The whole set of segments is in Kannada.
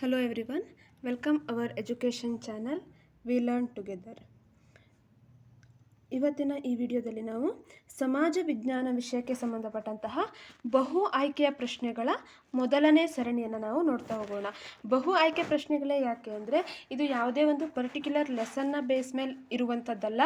Hello everyone, welcome our education channel We Learn Together. ಇವತ್ತಿನ ಈ ವಿಡಿಯೋದಲ್ಲಿ ನಾವು ಸಮಾಜ ವಿಜ್ಞಾನ ವಿಷಯಕ್ಕೆ ಸಂಬಂಧಪಟ್ಟಂತಹ ಬಹು ಆಯ್ಕೆಯ ಪ್ರಶ್ನೆಗಳ ಮೊದಲನೇ ಸರಣಿಯನ್ನು ನಾವು ನೋಡ್ತಾ ಹೋಗೋಣ ಬಹು ಆಯ್ಕೆ ಪ್ರಶ್ನೆಗಳೇ ಯಾಕೆ ಅಂದರೆ ಇದು ಯಾವುದೇ ಒಂದು ಪರ್ಟಿಕ್ಯುಲರ್ ಲೆಸನ್ನ ಬೇಸ್ ಮೇಲೆ ಇರುವಂಥದ್ದಲ್ಲ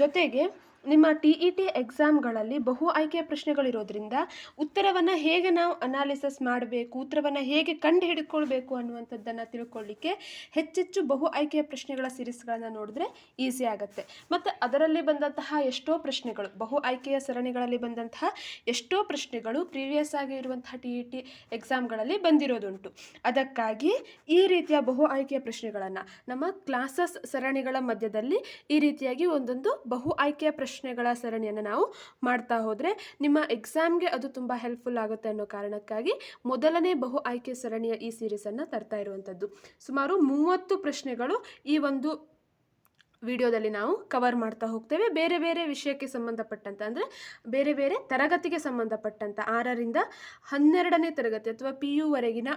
ಜೊತೆಗೆ ನಿಮ್ಮ ಟಿ ಇ ಟಿ ಎಕ್ಸಾಮ್ಗಳಲ್ಲಿ ಬಹು ಆಯ್ಕೆಯ ಪ್ರಶ್ನೆಗಳಿರೋದ್ರಿಂದ ಉತ್ತರವನ್ನು ಹೇಗೆ ನಾವು ಅನಾಲಿಸಿಸ್ ಮಾಡಬೇಕು, ಉತ್ತರವನ್ನು ಹೇಗೆ ಕಂಡು ಹಿಡ್ಕೊಳ್ಬೇಕು ಅನ್ನುವಂಥದ್ದನ್ನು ತಿಳ್ಕೊಳ್ಳಿಕ್ಕೆ ಹೆಚ್ಚೆಚ್ಚು ಬಹು ಆಯ್ಕೆಯ ಪ್ರಶ್ನೆಗಳ ಸಿರೀಸ್ಗಳನ್ನು ನೋಡಿದ್ರೆ ಈಸಿ ಆಗುತ್ತೆ. ಮತ್ತು ಅದರಲ್ಲಿ ಬಂದಂತಹ ಎಷ್ಟೋ ಪ್ರಶ್ನೆಗಳು, ಬಹು ಆಯ್ಕೆಯ ಸರಣಿಗಳಲ್ಲಿ ಬಂದಂತಹ ಎಷ್ಟೋ ಪ್ರಶ್ನೆಗಳು ಪ್ರೀವಿಯಸ್ ಆಗಿ ಇರುವಂತಹ ಟಿ ಇ ಟಿ ಎಕ್ಸಾಮ್ಗಳಲ್ಲಿ ಬಂದಿರೋದುಂಟು. ಅದಕ್ಕಾಗಿ ಈ ರೀತಿಯ ಬಹು ಆಯ್ಕೆಯ ಪ್ರಶ್ನೆಗಳನ್ನು ನಮ್ಮ ಕ್ಲಾಸಸ್ ಸರಣಿಗಳ ಮಧ್ಯದಲ್ಲಿ ಈ ರೀತಿಯಾಗಿ ಒಂದೊಂದು ಬಹು ಆಯ್ಕೆಯ ಪ್ರಶ್ನೆಗಳ ಸರಣಿಯನ್ನು ನಾವು ಮಾಡ್ತಾ ಹೋದರೆ ನಿಮ್ಮ ಎಕ್ಸಾಮ್ಗೆ ಅದು ತುಂಬ ಹೆಲ್ಪ್ಫುಲ್ ಆಗುತ್ತೆ ಅನ್ನೋ ಕಾರಣಕ್ಕಾಗಿ ಮೊದಲನೇ ಬಹು ಆಯ್ಕೆ ಸರಣಿಯ ಈ ಸೀರೀಸನ್ನು ತರ್ತಾ ಇರುವಂಥದ್ದು ಸುಮಾರು ಮೂವತ್ತು ಪ್ರಶ್ನೆಗಳು ಈ ಒಂದು ವಿಡಿಯೋದಲ್ಲಿ ನಾವು ಕವರ್ ಮಾಡ್ತಾ ಹೋಗ್ತೇವೆ. ಬೇರೆ ಬೇರೆ ವಿಷಯಕ್ಕೆ ಸಂಬಂಧಪಟ್ಟಂತ ಅಂದರೆ ಬೇರೆ ಬೇರೆ ತರಗತಿಗೆ ಸಂಬಂಧಪಟ್ಟಂತ ಆರರಿಂದ ಹನ್ನೆರಡನೇ ತರಗತಿ ಅಥವಾ ಪಿ ಯುವರೆಗಿನ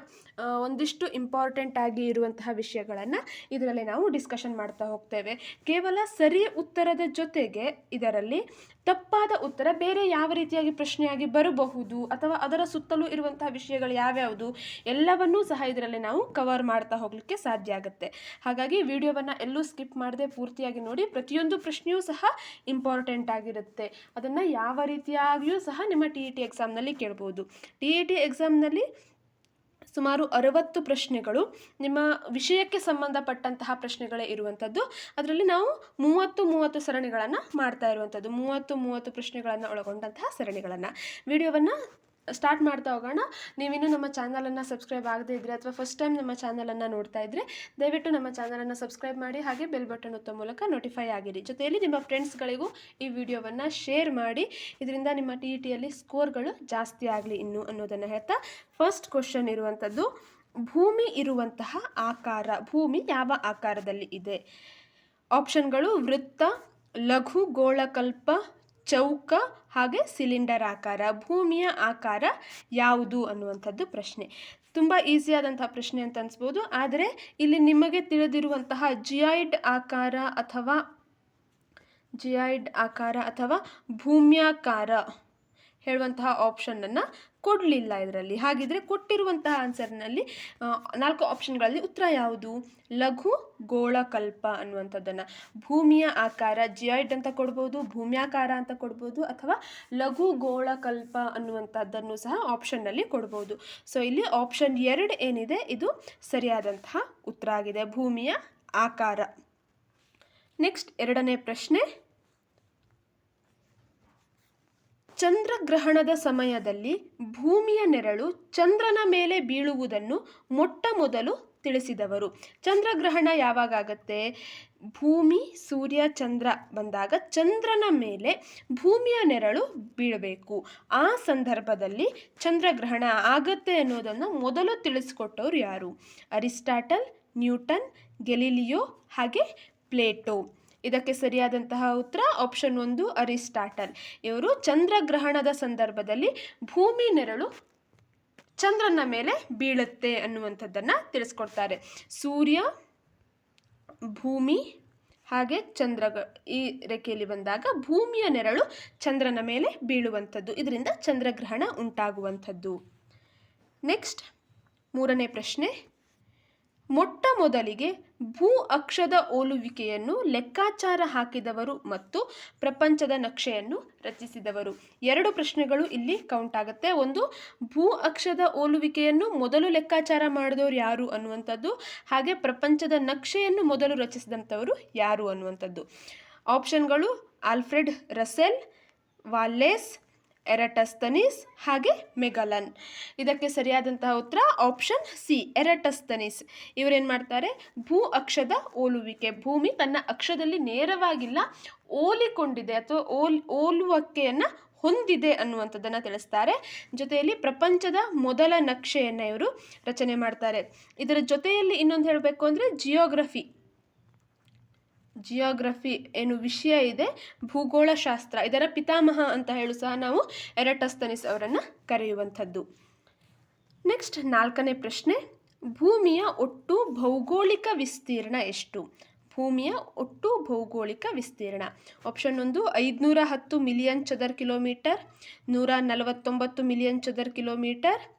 ಒಂದಿಷ್ಟು ಇಂಪಾರ್ಟೆಂಟ್ ಆಗಿ ಇರುವಂತಹ ವಿಷಯಗಳನ್ನು ಇದರಲ್ಲಿ ನಾವು ಡಿಸ್ಕಷನ್ ಮಾಡ್ತಾ ಹೋಗ್ತೇವೆ. ಕೇವಲ ಸರಿ ಉತ್ತರದ ಜೊತೆಗೆ ಇದರಲ್ಲಿ ತಪ್ಪಾದ ಉತ್ತರ ಬೇರೆ ಯಾವ ರೀತಿಯಾಗಿ ಪ್ರಶ್ನೆಯಾಗಿ ಬರಬಹುದು ಅಥವಾ ಅದರ ಸುತ್ತಲೂ ಇರುವಂತಹ ವಿಷಯಗಳು ಯಾವ್ಯಾವುದು, ಎಲ್ಲವನ್ನೂ ಸಹ ಇದರಲ್ಲಿ ನಾವು ಕವರ್ ಮಾಡ್ತಾ ಹೋಗಲಿಕ್ಕೆ ಸಾಧ್ಯ ಆಗುತ್ತೆ. ಹಾಗಾಗಿ ವಿಡಿಯೋವನ್ನು ಎಲ್ಲೂ ಸ್ಕಿಪ್ ಮಾಡದೆ ಪೂರ್ತಿಯಾಗಿ ನೋಡಿ, ಪ್ರತಿಯೊಂದು ಪ್ರಶ್ನೆಯೂ ಸಹ ಇಂಪಾರ್ಟೆಂಟ್ ಆಗಿರುತ್ತೆ. ಅದನ್ನು ಯಾವ ರೀತಿಯಾಗಿಯೂ ಸಹ ನಿಮ್ಮ ಟಿ ಇ ಟಿ ಎಕ್ಸಾಮ್ನಲ್ಲಿ ಕೇಳ್ಬೋದು. ಟಿ ಇ ಟಿ ಎಕ್ಸಾಮ್ನಲ್ಲಿ ಸುಮಾರು ಅರವತ್ತು ಪ್ರಶ್ನೆಗಳು ನಿಮ್ಮ ವಿಷಯಕ್ಕೆ ಸಂಬಂಧಪಟ್ಟಂತಹ ಪ್ರಶ್ನೆಗಳೇ ಇರುವಂಥದ್ದು. ಅದರಲ್ಲಿ ನಾವು ಮೂವತ್ತು ಮೂವತ್ತು ಸರಣಿಗಳನ್ನು ಮಾಡ್ತಾ ಇರುವಂಥದ್ದು. ಮೂವತ್ತು ಮೂವತ್ತು ಪ್ರಶ್ನೆಗಳನ್ನು ಒಳಗೊಂಡಂತಹ ಸರಣಿಗಳನ್ನು. ವಿಡಿಯೋವನ್ನು ಸ್ಟಾರ್ಟ್ ಮಾಡ್ತಾ ಹೋಗೋಣ. ನೀವಿನ್ನು ನಮ್ಮ ಚಾನಲನ್ನು ಸಬ್ಸ್ಕ್ರೈಬ್ ಆಗದೇ ಇದ್ದರೆ ಅಥವಾ ಫಸ್ಟ್ ಟೈಮ್ ನಮ್ಮ ಚಾನಲನ್ನು ನೋಡ್ತಾ ಇದ್ದರೆ ದಯವಿಟ್ಟು ನಮ್ಮ ಚಾನಲನ್ನು ಸಬ್ಸ್ಕ್ರೈಬ್ ಮಾಡಿ ಹಾಗೆ ಬೆಲ್ ಬಟನ್ ಒತ್ತ ಮೂಲಕ ನೋಟಿಫೈ ಆಗಿರಿ. ಜೊತೆಯಲ್ಲಿ ನಿಮ್ಮ ಫ್ರೆಂಡ್ಸ್ಗಳಿಗೂ ಈ ವಿಡಿಯೋವನ್ನು ಶೇರ್ ಮಾಡಿ. ಇದರಿಂದ ನಿಮ್ಮ ಟಿ ಇ ಟಿಯಲ್ಲಿ ಸ್ಕೋರ್ಗಳು ಜಾಸ್ತಿ ಆಗಲಿ ಇನ್ನು ಅನ್ನೋದನ್ನು ಹೇಳ್ತಾ ಫಸ್ಟ್ ಕ್ವಶನ್ ಇರುವಂಥದ್ದು, ಭೂಮಿ ಇರುವಂತಹ ಆಕಾರ, ಭೂಮಿ ಯಾವ ಆಕಾರದಲ್ಲಿ ಇದೆ? ಆಪ್ಷನ್ಗಳು ವೃತ್ತ, ಲಘು, ಗೋಳಕಲ್ಪ ಚೌಕ ಹಾಗೆ ಸಿಲಿಂಡರ್ ಆಕಾರ, ಭೂಮಿಯ ಆಕಾರ ಯಾವುದು ಅನ್ನುವಂಥದ್ದು ಪ್ರಶ್ನೆ. ತುಂಬ ಈಸಿಯಾದಂತಹ ಪ್ರಶ್ನೆ ಅಂತ ಅನ್ಸ್ಬೋದು. ಆದರೆ ಇಲ್ಲಿ ನಿಮಗೆ ತಿಳಿದಿರುವಂತಹ ಜಿಯಾಯ್ಡ್ ಆಕಾರ ಅಥವಾ ಜಿಯಾಯ್ಡ್ ಆಕಾರ ಅಥವಾ ಭೂಮ್ಯಾಕಾರ ಹೇಳುವಂತಹ ಆಪ್ಷನನ್ನು ಕೊಡಲಿಲ್ಲ ಇದರಲ್ಲಿ. ಹಾಗಿದ್ರೆ ಕೊಟ್ಟಿರುವಂತಹ ಆನ್ಸರ್ನಲ್ಲಿ ನಾಲ್ಕು ಆಪ್ಷನ್ಗಳಲ್ಲಿ ಉತ್ತರ ಯಾವುದು? ಲಘು ಗೋಳಕಲ್ಪ ಅನ್ನುವಂಥದ್ದನ್ನು. ಭೂಮಿಯ ಆಕಾರ ಜಿಯಾಯ್ಡ್ ಅಂತ ಕೊಡ್ಬೋದು, ಭೂಮ್ಯಾಕಾರ ಅಂತ ಕೊಡ್ಬೋದು, ಅಥವಾ ಲಘು ಗೋಳಕಲ್ಪ ಅನ್ನುವಂಥದ್ದನ್ನು ಸಹ ಆಪ್ಷನ್ನಲ್ಲಿ ಕೊಡ್ಬೋದು. ಸೊ ಇಲ್ಲಿ ಆಪ್ಷನ್ ಎರಡು ಏನಿದೆ? ಇದು ಸರಿಯಾದಂತಹ ಉತ್ತರ ಆಗಿದೆ. ಭೂಮಿಯ ಆಕಾರ. ನೆಕ್ಸ್ಟ್ ಎರಡನೇ ಪ್ರಶ್ನೆ. ಚಂದ್ರಗ್ರಹಣದ ಸಮಯದಲ್ಲಿ ಭೂಮಿಯ ನೆರಳು ಚಂದ್ರನ ಮೇಲೆ ಬೀಳುವುದನ್ನು ಮೊಟ್ಟ ಮೊದಲು ತಿಳಿಸಿದವರು. ಚಂದ್ರಗ್ರಹಣ ಯಾವಾಗ ಆಗತ್ತೆ ಭೂಮಿ, ಸೂರ್ಯ, ಚಂದ್ರ ಬಂದಾಗ ಚಂದ್ರನ ಮೇಲೆ ಭೂಮಿಯ ನೆರಳು ಬೀಳಬೇಕು. ಆ ಸಂದರ್ಭದಲ್ಲಿ ಚಂದ್ರಗ್ರಹಣ ಆಗತ್ತೆ ಅನ್ನೋದನ್ನು ಮೊದಲು ತಿಳಿಸ್ಕೊಟ್ಟವ್ರು ಯಾರು? ಅರಿಸ್ಟಾಟಲ್, ನ್ಯೂಟನ್, ಗೆಲಿಲಿಯೋ ಹಾಗೆ ಪ್ಲೇಟೋ. ಇದಕ್ಕೆ ಸರಿಯಾದಂತಹ ಉತ್ತರ ಆಪ್ಷನ್ ಒಂದು ಅರಿಸ್ಟಾಟಲ್. ಇವರು ಚಂದ್ರಗ್ರಹಣದ ಸಂದರ್ಭದಲ್ಲಿ ಭೂಮಿ ನೆರಳು ಚಂದ್ರನ ಮೇಲೆ ಬೀಳುತ್ತೆ ಅನ್ನುವಂಥದ್ದನ್ನು ತಿಳಿಸ್ಕೊಡ್ತಾರೆ. ಸೂರ್ಯ, ಭೂಮಿ ಹಾಗೆ ಚಂದ್ರ ಈ ರೇಖೆಯಲ್ಲಿ ಬಂದಾಗ ಭೂಮಿಯ ನೆರಳು ಚಂದ್ರನ ಮೇಲೆ ಬೀಳುವಂಥದ್ದು. ಇದರಿಂದ ಚಂದ್ರಗ್ರಹಣ ಉಂಟಾಗುವಂಥದ್ದು. ನೆಕ್ಸ್ಟ್ ಮೂರನೇ ಪ್ರಶ್ನೆ. ಮೊಟ್ಟ ಮೊದಲಿಗೆ ಭೂ ಅಕ್ಷದ ಓಲುವಿಕೆಯನ್ನು ಲೆಕ್ಕಾಚಾರ ಹಾಕಿದವರು ಮತ್ತು ಪ್ರಪಂಚದ ನಕ್ಷೆಯನ್ನು ರಚಿಸಿದವರು. ಎರಡು ಪ್ರಶ್ನೆಗಳು ಇಲ್ಲಿ ಕೌಂಟ್ ಆಗುತ್ತೆ. ಒಂದು, ಭೂ ಅಕ್ಷದ ಓಲುವಿಕೆಯನ್ನು ಮೊದಲು ಲೆಕ್ಕಾಚಾರ ಮಾಡಿದವರು ಯಾರು ಅನ್ನುವಂಥದ್ದು, ಹಾಗೆ ಪ್ರಪಂಚದ ನಕ್ಷೆಯನ್ನು ಮೊದಲು ರಚಿಸಿದಂಥವರು ಯಾರು ಅನ್ನುವಂಥದ್ದು. ಆಪ್ಷನ್ಗಳು, ಆಲ್ಫ್ರೆಡ್ ರಸೆಲ್ ವಾಲ್ಲೇಸ್ ಎರಟಸ್ತನೀಸ್ ಹಾಗೆ ಮೆಗಲನ್. ಇದಕ್ಕೆ ಸರಿಯಾದಂತಹ ಉತ್ತರ ಆಪ್ಷನ್ ಸಿ, ಎರಟಸ್ತನೀಸ್. ಇವರೇನು ಮಾಡ್ತಾರೆ? ಭೂ ಅಕ್ಷದ ಓಲುವಿಕೆ. ಭೂಮಿ ತನ್ನ ಅಕ್ಷದಲ್ಲಿ ನೇರವಾಗಿಲ್ಲ, ಓಲಿಕೊಂಡಿದೆ ಅಥವಾ ಓಲ್ ಓಲುವಿಕೆಯನ್ನು ಹೊಂದಿದೆ ಅನ್ನುವಂಥದ್ದನ್ನು ತಿಳಿಸ್ತಾರೆ. ಜೊತೆಯಲ್ಲಿ ಪ್ರಪಂಚದ ಮೊದಲ ನಕ್ಷೆಯನ್ನು ಇವರು ರಚನೆ ಮಾಡ್ತಾರೆ. ಇದರ ಜೊತೆಯಲ್ಲಿ ಇನ್ನೊಂದು ಹೇಳಬೇಕು ಅಂದರೆ ಜಿಯೋಗ್ರಫಿ ಜಿಯೋಗ್ರಫಿ ಏನು ವಿಷಯ ಇದೆ. ಭೂಗೋಳಶಾಸ್ತ್ರ, ಇದರ ಪಿತಾಮಹ ಅಂತ ಹೇಳು ಸಹ ನಾವು ಎರಟಸ್ತನಿಸ್ ಅವರನ್ನು ಕರೆಯುವಂಥದ್ದು. ನೆಕ್ಸ್ಟ್ ನಾಲ್ಕನೇ ಪ್ರಶ್ನೆ, ಭೂಮಿಯ ಒಟ್ಟು ಭೌಗೋಳಿಕ ವಿಸ್ತೀರ್ಣ ಎಷ್ಟು? ಭೂಮಿಯ ಒಟ್ಟು ಭೌಗೋಳಿಕ ವಿಸ್ತೀರ್ಣ. ಆಪ್ಷನ್ ಒಂದು, ಐದುನೂರ ಹತ್ತು ಮಿಲಿಯನ್ ಚದರ್ ಕಿಲೋಮೀಟರ್, ನೂರ ನಲವತ್ತೊಂಬತ್ತು ಮಿಲಿಯನ್ ಚದರ್ ಕಿಲೋಮೀಟರ್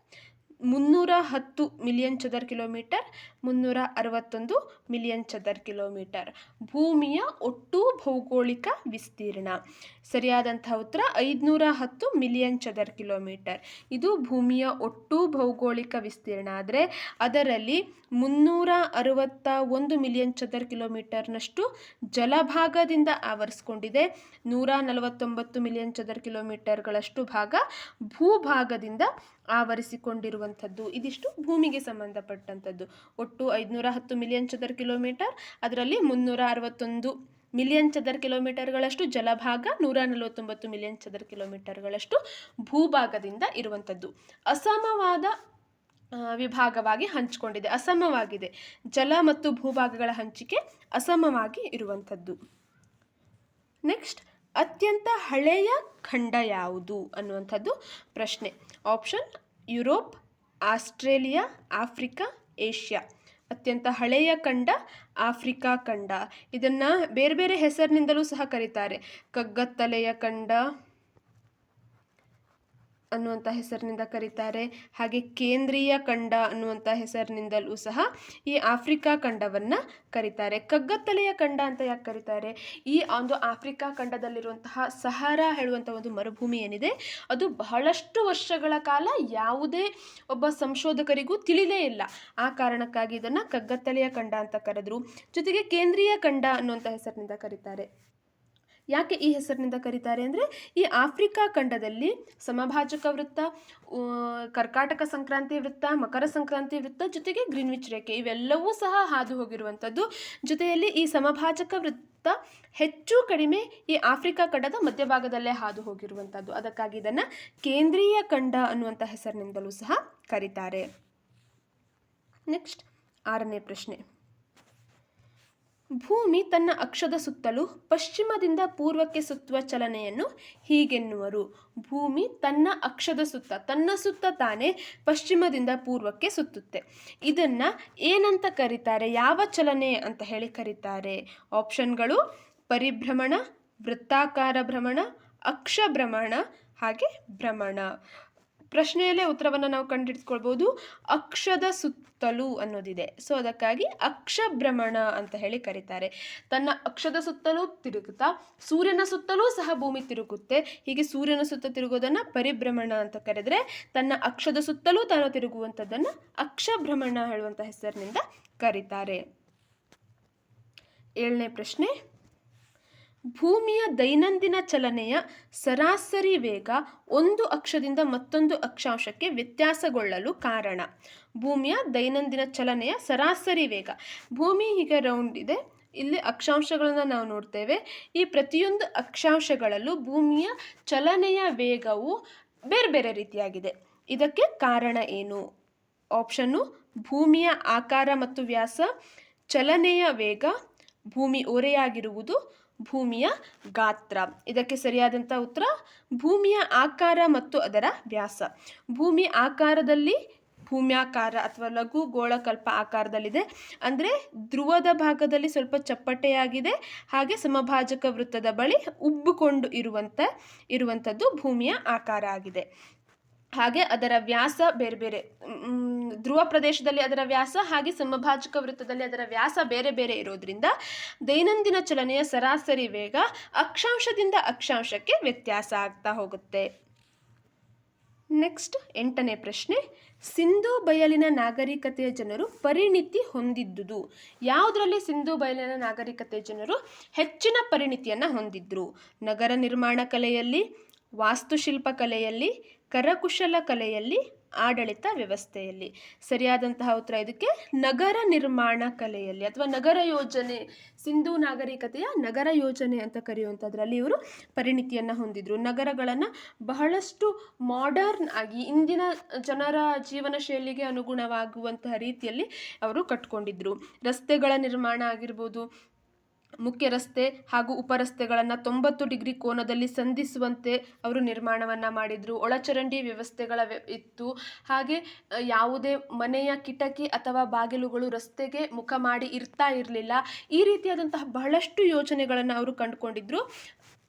ಮುನ್ನೂರ ಹತ್ತು ಮಿಲಿಯನ್ ಚದರ್ ಕಿಲೋಮೀಟರ್, ಮುನ್ನೂರ ಅರವತ್ತೊಂದು ಮಿಲಿಯನ್ ಚದರ್ ಕಿಲೋಮೀಟರ್. ಭೂಮಿಯ ಒಟ್ಟು ಭೌಗೋಳಿಕ ವಿಸ್ತೀರ್ಣ. ಸರಿಯಾದಂತಹ ಉತ್ತರ, ಐದುನೂರ ಹತ್ತು ಮಿಲಿಯನ್ ಚದರ್ ಕಿಲೋಮೀಟರ್. ಇದು ಭೂಮಿಯ ಒಟ್ಟು ಭೌಗೋಳಿಕ ವಿಸ್ತೀರ್ಣ. ಆದರೆ ಅದರಲ್ಲಿ ಮುನ್ನೂರ ಅರವತ್ತ ಒಂದು ಮಿಲಿಯನ್ ಚದರ್ ಕಿಲೋಮೀಟರ್ನಷ್ಟು ಜಲಭಾಗದಿಂದ ಆವರಿಸ್ಕೊಂಡಿದೆ. ನೂರ ನಲವತ್ತೊಂಬತ್ತು ಮಿಲಿಯನ್ ಚದರ್ ಕಿಲೋಮೀಟರ್ಗಳಷ್ಟು ಭಾಗ ಭೂಭಾಗದಿಂದ ಆವರಿಸಿಕೊಂಡಿರುವಂಥದ್ದು. ಇದಿಷ್ಟು ಭೂಮಿಗೆ ಸಂಬಂಧಪಟ್ಟಂಥದ್ದು. ಒಟ್ಟು ಐದುನೂರ ಹತ್ತು ಮಿಲಿಯನ್ ಚದರ್ ಕಿಲೋಮೀಟರ್. ಅದರಲ್ಲಿ ಮುನ್ನೂರ ಅರವತ್ತೊಂದು ಮಿಲಿಯನ್ ಚದರ್ ಕಿಲೋಮೀಟರ್ಗಳಷ್ಟು ಜಲಭಾಗ, ನೂರ ನಲವತ್ತೊಂಬತ್ತು ಮಿಲಿಯನ್ ಚದರ್ ಕಿಲೋಮೀಟರ್ಗಳಷ್ಟು ಭೂಭಾಗದಿಂದ ಇರುವಂಥದ್ದು. ಅಸಮವಾದ ವಿಭಾಗವಾಗಿ ಹಂಚಿಕೊಂಡಿದೆ. ಅಸಮವಾಗಿದೆ. ಜಲ ಮತ್ತು ಭೂಭಾಗಗಳ ಹಂಚಿಕೆ ಅಸಮವಾಗಿ ಇರುವಂಥದ್ದು. ನೆಕ್ಸ್ಟ್, ಅತ್ಯಂತ ಹಳೆಯ ಖಂಡ ಯಾವುದು ಅನ್ನುವಂಥದ್ದು ಪ್ರಶ್ನೆ. Option, Europe, Australia, Africa, Asia. ಅತ್ಯಂತ ಹಳೆಯ ಖಂಡ, ಆಫ್ರಿಕಾ ಖಂಡ. ಇದನ್ನು ಬೇರೆ ಬೇರೆ ಹೆಸರಿನಿಂದಲೂ ಸಹ ಕರೀತಾರೆ. ಕಗ್ಗತ್ತಲೆಯ ಖಂಡ ಅನ್ನುವಂಥ ಹೆಸರಿನಿಂದ ಕರೀತಾರೆ. ಹಾಗೆ ಕೇಂದ್ರೀಯ ಖಂಡ ಅನ್ನುವಂಥ ಹೆಸರಿನಿಂದಲೂ ಸಹ ಈ ಆಫ್ರಿಕಾ ಖಂಡವನ್ನು ಕರೀತಾರೆ. ಕಗ್ಗತ್ತಲೆಯ ಖಂಡ ಅಂತ ಯಾಕೆ ಕರೀತಾರೆ? ಈ ಒಂದು ಆಫ್ರಿಕಾ ಖಂಡದಲ್ಲಿರುವಂತಹ ಸಹಾರಾ ಹೇಳುವಂಥ ಒಂದು ಮರುಭೂಮಿ ಏನಿದೆ, ಅದು ಬಹಳಷ್ಟು ವರ್ಷಗಳ ಕಾಲ ಯಾವುದೇ ಒಬ್ಬ ಸಂಶೋಧಕರಿಗೂ ತಿಳಿದೇ ಇಲ್ಲ. ಆ ಕಾರಣಕ್ಕಾಗಿ ಇದನ್ನು ಕಗ್ಗತ್ತಲೆಯ ಖಂಡ ಅಂತ ಕರೆದ್ರು. ಜೊತೆಗೆ ಕೇಂದ್ರೀಯ ಖಂಡ ಅನ್ನುವಂಥ ಹೆಸರಿನಿಂದ ಕರೀತಾರೆ. ಯಾಕೆ ಈ ಹೆಸರಿನಿಂದ ಕರೀತಾರೆ ಅಂದರೆ ಈ ಆಫ್ರಿಕಾ ಖಂಡದಲ್ಲಿ ಸಮಭಾಜಕ ವೃತ್ತ ಕರ್ಕಾಟಕ ಸಂಕ್ರಾಂತಿ ವೃತ್ತ, ಮಕರ ಸಂಕ್ರಾಂತಿ ವೃತ್ತ ಜೊತೆಗೆ ಗ್ರೀನ್ವಿಚ್ ರೇಖೆ ಇವೆಲ್ಲವೂ ಸಹ ಹಾದು ಹೋಗಿರುವಂಥದ್ದು. ಜೊತೆಯಲ್ಲಿ ಈ ಸಮಭಾಜಕ ವೃತ್ತ ಹೆಚ್ಚು ಕಡಿಮೆ ಈ ಆಫ್ರಿಕಾ ಖಂಡದ ಮಧ್ಯಭಾಗದಲ್ಲೇ ಹಾದು ಹೋಗಿರುವಂಥದ್ದು. ಅದಕ್ಕಾಗಿ ಇದನ್ನು ಕೇಂದ್ರೀಯ ಖಂಡ ಅನ್ನುವಂಥ ಹೆಸರಿನಿಂದಲೂ ಸಹ ಕರೀತಾರೆ. ನೆಕ್ಸ್ಟ್ ಆರನೇ ಪ್ರಶ್ನೆ. ಭೂಮಿ ತನ್ನ ಅಕ್ಷದ ಸುತ್ತಲೂ ಪಶ್ಚಿಮದಿಂದ ಪೂರ್ವಕ್ಕೆ ಸುತ್ತುವ ಚಲನೆಯನ್ನು ಹೀಗೆನ್ನುವರು. ಭೂಮಿ ತನ್ನ ಅಕ್ಷದ ಸುತ್ತ, ತನ್ನ ಸುತ್ತ ತಾನೇ ಪಶ್ಚಿಮದಿಂದ ಪೂರ್ವಕ್ಕೆ ಸುತ್ತುತ್ತೆ. ಇದನ್ನು ಏನಂತ ಕರೀತಾರೆ? ಯಾವ ಚಲನೆ ಅಂತ ಹೇಳಿ ಕರೀತಾರೆ. ಆಪ್ಷನ್ಗಳು ಪರಿಭ್ರಮಣ, ವೃತ್ತಾಕಾರ ಭ್ರಮಣ, ಅಕ್ಷ ಭ್ರಮಣ, ಹಾಗೆ ಭ್ರಮಣ. ಪ್ರಶ್ನೆಯಲ್ಲೇ ಉತ್ತರವನ್ನು ನಾವು ಕಂಡುಹಿಡಿದುಕೊಳ್ಬೋದು ಅಕ್ಷದ ಸುತ್ತಲೂ ಅನ್ನೋದಿದೆ. ಸೊ ಅದಕ್ಕಾಗಿ ಅಕ್ಷಭ್ರಮಣ ಅಂತ ಹೇಳಿ ಕರೀತಾರೆ. ತನ್ನ ಅಕ್ಷದ ಸುತ್ತಲೂ ತಿರುಗುತ್ತಾ, ಸೂರ್ಯನ ಸುತ್ತಲೂ ಸಹ ಭೂಮಿ ತಿರುಗುತ್ತೆ. ಹೀಗೆ ಸೂರ್ಯನ ಸುತ್ತ ತಿರುಗೋದನ್ನು ಪರಿಭ್ರಮಣ ಅಂತ ಕರೆದರೆ, ತನ್ನ ಅಕ್ಷದ ಸುತ್ತಲೂ ತಾನು ತಿರುಗುವಂಥದ್ದನ್ನು ಅಕ್ಷಭ್ರಮಣ ಹೇಳುವಂಥ ಹೆಸರಿನಿಂದ ಕರೀತಾರೆ. ಏಳನೇ ಪ್ರಶ್ನೆ. ಭೂಮಿಯ ದೈನಂದಿನ ಚಲನೆಯ ಸರಾಸರಿ ವೇಗ ಒಂದು ಅಕ್ಷದಿಂದ ಮತ್ತೊಂದು ಅಕ್ಷಾಂಶಕ್ಕೆ ವ್ಯತ್ಯಾಸಗೊಳ್ಳಲು ಕಾರಣ. ಭೂಮಿಯ ದೈನಂದಿನ ಚಲನೆಯ ಸರಾಸರಿ ವೇಗ. ಭೂಮಿ ಹೀಗೆ ರೌಂಡ್ ಇದೆ. ಇಲ್ಲಿ ಅಕ್ಷಾಂಶಗಳನ್ನು ನಾವು ನೋಡ್ತೇವೆ. ಈ ಪ್ರತಿಯೊಂದು ಅಕ್ಷಾಂಶಗಳಲ್ಲೂ ಭೂಮಿಯ ಚಲನೆಯ ವೇಗವು ಬೇರೆ ಬೇರೆ ರೀತಿಯಾಗಿದೆ. ಇದಕ್ಕೆ ಕಾರಣ ಏನು? ಆಪ್ಷನ್ನು ಭೂಮಿಯ ಆಕಾರ ಮತ್ತು ವ್ಯಾಸ, ಚಲನೆಯ ವೇಗ, ಭೂಮಿ ಓರೆಯಾಗಿರುವುದು ಭೂಮಿಯ ಗಾತ್ರ. ಇದಕ್ಕೆ ಸರಿಯಾದಂಥ ಉತ್ತರ, ಭೂಮಿಯ ಆಕಾರ ಮತ್ತು ಅದರ ವ್ಯಾಸ. ಭೂಮಿ ಆಕಾರದಲ್ಲಿ ಭೂಮ್ಯಾಕಾರ ಅಥವಾ ಲಘು ಗೋಳಕಲ್ಪ ಆಕಾರದಲ್ಲಿದೆ. ಅಂದರೆ ಧ್ರುವದ ಭಾಗದಲ್ಲಿ ಸ್ವಲ್ಪ ಚಪ್ಪಟೆಯಾಗಿದೆ. ಹಾಗೆ ಸಮಭಾಜಕ ವೃತ್ತದ ಬಳಿ ಉಬ್ಬಿಕೊಂಡು ಇರುವಂಥ ಇರುವಂಥದ್ದು ಭೂಮಿಯ ಆಕಾರ ಆಗಿದೆ. ಹಾಗೆ ಅದರ ವ್ಯಾಸ ಬೇರೆ ಬೇರೆ. ಧ್ರುವ ಪ್ರದೇಶದಲ್ಲಿ ಅದರ ವ್ಯಾಸ, ಹಾಗೆ ಸಮಭಾಜಕ ವೃತ್ತದಲ್ಲಿ ಅದರ ವ್ಯಾಸ ಬೇರೆ ಬೇರೆ ಇರೋದ್ರಿಂದ ದೈನಂದಿನ ಚಲನೆಯ ಸರಾಸರಿ ವೇಗ ಅಕ್ಷಾಂಶದಿಂದ ಅಕ್ಷಾಂಶಕ್ಕೆ ವ್ಯತ್ಯಾಸ ಆಗ್ತಾ ಹೋಗುತ್ತೆ. ನೆಕ್ಸ್ಟ್ ಎಂಟನೇ ಪ್ರಶ್ನೆ, ಸಿಂಧೂ ಬಯಲಿನ ನಾಗರಿಕತೆಯ ಜನರು ಪರಿಣಿತಿ ಹೊಂದಿದ್ದುದು. ಯಾವುದರಲ್ಲಿ ಸಿಂಧೂ ಬಯಲಿನ ನಾಗರಿಕತೆಯ ಜನರು ಹೆಚ್ಚಿನ ಪರಿಣಿತಿಯನ್ನು ಹೊಂದಿದ್ರು? ನಗರ ನಿರ್ಮಾಣ ಕಲೆಯಲ್ಲಿ, ವಾಸ್ತುಶಿಲ್ಪ ಕಲೆಯಲ್ಲಿ ಕರಕುಶಲ ಕಲೆಯಲ್ಲಿ ಆಡಳಿತ ವ್ಯವಸ್ಥೆಯಲ್ಲಿ. ಸರಿಯಾದಂತಹ ಉತ್ತರ ಇದಕ್ಕೆ, ನಗರ ನಿರ್ಮಾಣ ಕಲೆಯಲ್ಲಿ ಅಥವಾ ನಗರ ಯೋಜನೆ, ಸಿಂಧೂ ನಾಗರಿಕತೆಯ ನಗರ ಯೋಜನೆ ಅಂತ ಕರೆಯುವಂಥದ್ರಲ್ಲಿ ಇವರು ಪರಿಣಿತಿಯನ್ನು ಹೊಂದಿದ್ರು. ನಗರಗಳನ್ನು ಬಹಳಷ್ಟು ಮಾಡರ್ನ್ ಆಗಿ ಇಂದಿನ ಜನರ ಜೀವನ ಶೈಲಿಗೆ ಅನುಗುಣವಾಗುವಂತಹ ರೀತಿಯಲ್ಲಿ ಅವರು ಕಟ್ಕೊಂಡಿದ್ರು. ರಸ್ತೆಗಳ ನಿರ್ಮಾಣ ಆಗಿರ್ಬೋದು ಮುಖ್ಯ ರಸ್ತೆ ಹಾಗೂ ಉಪರಸ್ತೆಗಳನ್ನು ತೊಂಬತ್ತು ಡಿಗ್ರಿ ಕೋನದಲ್ಲಿ ಸಂಧಿಸುವಂತೆ ಅವರು ನಿರ್ಮಾಣವನ್ನು ಮಾಡಿದರು. ಒಳಚರಂಡಿ ವ್ಯವಸ್ಥೆಗಳ ಇತ್ತು. ಹಾಗೆ ಯಾವುದೇ ಮನೆಯ ಕಿಟಕಿ ಅಥವಾ ಬಾಗಿಲುಗಳು ರಸ್ತೆಗೆ ಮುಖ ಮಾಡಿ ಇರ್ತಾ ಇರಲಿಲ್ಲ. ಈ ರೀತಿಯಾದಂತಹ ಬಹಳಷ್ಟು ಯೋಜನೆಗಳನ್ನು ಅವರು ಕಂಡುಕೊಂಡಿದ್ರು.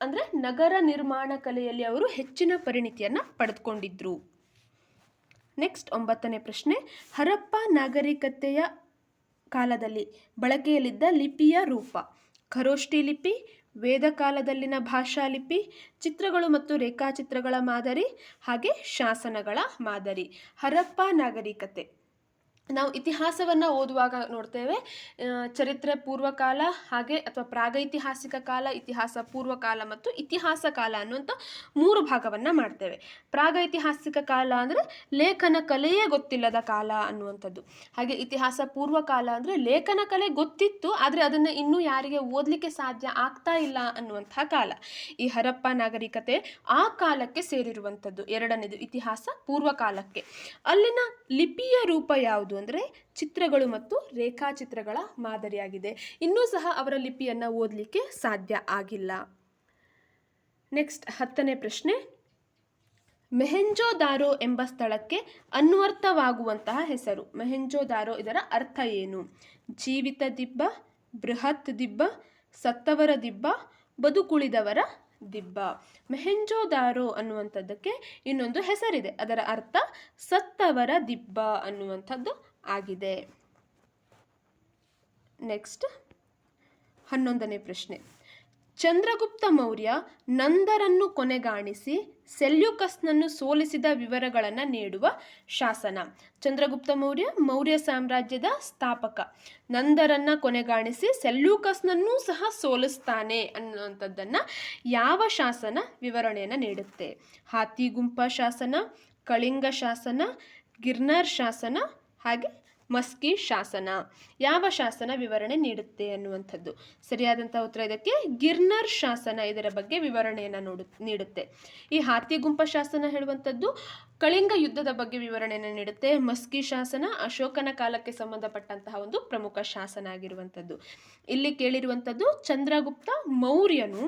ಅಂದರೆ ನಗರ ನಿರ್ಮಾಣ ಕಲೆಯಲ್ಲಿ ಅವರು ಹೆಚ್ಚಿನ ಪರಿಣಿತಿಯನ್ನು ಪಡೆದುಕೊಂಡಿದ್ರು. ನೆಕ್ಸ್ಟ್ ಒಂಬತ್ತನೇ ಪ್ರಶ್ನೆ. ಹರಪ್ಪ ನಾಗರಿಕತೆಯ ಕಾಲದಲ್ಲಿ ಬಳಕೆಯಲ್ಲಿದ್ದ ಲಿಪಿಯ ರೂಪ. ಖರೋಷ್ಠಿ ಲಿಪಿ ವೇದಕಾಲದಲ್ಲಿನ ಭಾಷಾ ಲಿಪಿ ಚಿತ್ರಗಳು ಮತ್ತು ರೇಖಾಚಿತ್ರಗಳ ಮಾದರಿ ಹಾಗೆ ಶಾಸನಗಳ ಮಾದರಿ. ಹರಪ್ಪ ನಾಗರಿಕತೆ. ನಾವು ಇತಿಹಾಸವನ್ನು ಓದುವಾಗ ನೋಡ್ತೇವೆ. ಚರಿತ್ರೆ ಪೂರ್ವಕಾಲ ಹಾಗೆ ಅಥವಾ ಪ್ರಾಗೈತಿಹಾಸಿಕ ಕಾಲ, ಇತಿಹಾಸ ಪೂರ್ವಕಾಲ ಮತ್ತು ಇತಿಹಾಸ ಕಾಲ ಅನ್ನುವಂಥ ಮೂರು ಭಾಗವನ್ನು ಮಾಡ್ತೇವೆ. ಪ್ರಾಗೈತಿಹಾಸಿಕ ಕಾಲ ಅಂದರೆ ಲೇಖನ ಕಲೆಯೇ ಗೊತ್ತಿಲ್ಲದ ಕಾಲ ಅನ್ನುವಂಥದ್ದು. ಹಾಗೆ ಇತಿಹಾಸ ಪೂರ್ವಕಾಲ ಅಂದರೆ ಲೇಖನ ಕಲೆ ಗೊತ್ತಿತ್ತು, ಆದರೆ ಅದನ್ನು ಇನ್ನೂ ಯಾರಿಗೆ ಓದಲಿಕ್ಕೆ ಸಾಧ್ಯ ಆಗ್ತಾ ಇಲ್ಲ ಅನ್ನುವಂಥ ಕಾಲ. ಈ ಹರಪ್ಪ ನಾಗರಿಕತೆ ಆ ಕಾಲಕ್ಕೆ ಸೇರಿರುವಂಥದ್ದು. ಎರಡನೇದು ಇತಿಹಾಸ ಪೂರ್ವಕಾಲಕ್ಕೆ ಅಲ್ಲಿನ ಲಿಪಿಯ ರೂಪ ಯಾವುದು? ಅಂದರೆ ಚಿತ್ರಗಳು ಮತ್ತು ರೇಖಾಚಿತ್ರಗಳ ಮಾದರಿಯಾಗಿದೆ. ಇನ್ನೂ ಸಹ ಅವರ ಲಿಪಿಯನ್ನು ಓದಲಿಕ್ಕೆ ಸಾಧ್ಯ ಆಗಿಲ್ಲ. ನೆಕ್ಸ್ಟ್ ಹತ್ತನೇ ಪ್ರಶ್ನೆ. ಮೆಹೆಂಜೋದಾರೋ ಎಂಬ ಸ್ಥಳಕ್ಕೆ ಅನ್ವರ್ಥವಾಗುವಂತಹ ಹೆಸರು. ಮೆಹೆಂಜೋದಾರೋ ಇದರ ಅರ್ಥ ಏನು? ಜೀವಿತ ದಿಬ್ಬ, ಬೃಹತ್ ದಿಬ್ಬ, ಸತ್ತವರ ದಿಬ್ಬ, ಬದುಕುಳಿದವರ ದಿಬ್ಬ. ಮೆಹೆಂಜೋದಾರೋ ಅನ್ನುವಂಥದ್ದಕ್ಕೆ ಇನ್ನೊಂದು ಹೆಸರಿದೆ. ಅದರ ಅರ್ಥ ಸತ್ತವರ ದಿಬ್ಬ ಅನ್ನುವಂಥದ್ದು ಆಗಿದೆ. ನೆಕ್ಸ್ಟ್ ಹನ್ನೊಂದನೇ ಪ್ರಶ್ನೆ. ಚಂದ್ರಗುಪ್ತ ಮೌರ್ಯ ನಂದರನ್ನು ಕೊನೆಗಾಣಿಸಿ ಸೆಲ್ಯುಕಸ್ನನ್ನು ಸೋಲಿಸಿದ ವಿವರಗಳನ್ನು ನೀಡುವ ಶಾಸನ. ಚಂದ್ರಗುಪ್ತ ಮೌರ್ಯ ಮೌರ್ಯ ಸಾಮ್ರಾಜ್ಯದ ಸ್ಥಾಪಕ. ನಂದರನ್ನ ಕೊನೆಗಾಣಿಸಿ ಸೆಲ್ಯೂಕಸ್ನನ್ನೂ ಸಹ ಸೋಲಿಸ್ತಾನೆ ಅನ್ನುವಂಥದ್ದನ್ನು ಯಾವ ಶಾಸನ ವಿವರಣೆಯನ್ನು ನೀಡುತ್ತೆ? ಹಾತಿಗುಂಪ ಶಾಸನ, ಕಳಿಂಗ ಶಾಸನ, ಗಿರ್ನರ್ ಶಾಸನ ಹಾಗೆ ಮಸ್ಕಿ ಶಾಸನ. ಯಾವ ಶಾಸನ ವಿವರಣೆ ನೀಡುತ್ತೆ ಅನ್ನುವಂಥದ್ದು? ಸರಿಯಾದಂಥ ಉತ್ತರ ಇದಕ್ಕೆ ಗಿರ್ನರ್ ಶಾಸನ ಇದರ ಬಗ್ಗೆ ವಿವರಣೆಯನ್ನು ನೋಡು, ನೀಡುತ್ತೆ. ಈ ಹಾತಿಗುಂಪ ಶಾಸನ ಹೇಳುವಂಥದ್ದು ಕಳಿಂಗ ಯುದ್ಧದ ಬಗ್ಗೆ ವಿವರಣೆಯನ್ನು ನೀಡುತ್ತೆ. ಮಸ್ಕಿ ಶಾಸನ ಅಶೋಕನ ಕಾಲಕ್ಕೆ ಸಂಬಂಧಪಟ್ಟಂತಹ ಒಂದು ಪ್ರಮುಖ ಶಾಸನ ಆಗಿರುವಂಥದ್ದು. ಇಲ್ಲಿ ಕೇಳಿರುವಂಥದ್ದು ಚಂದ್ರಗುಪ್ತ ಮೌರ್ಯನು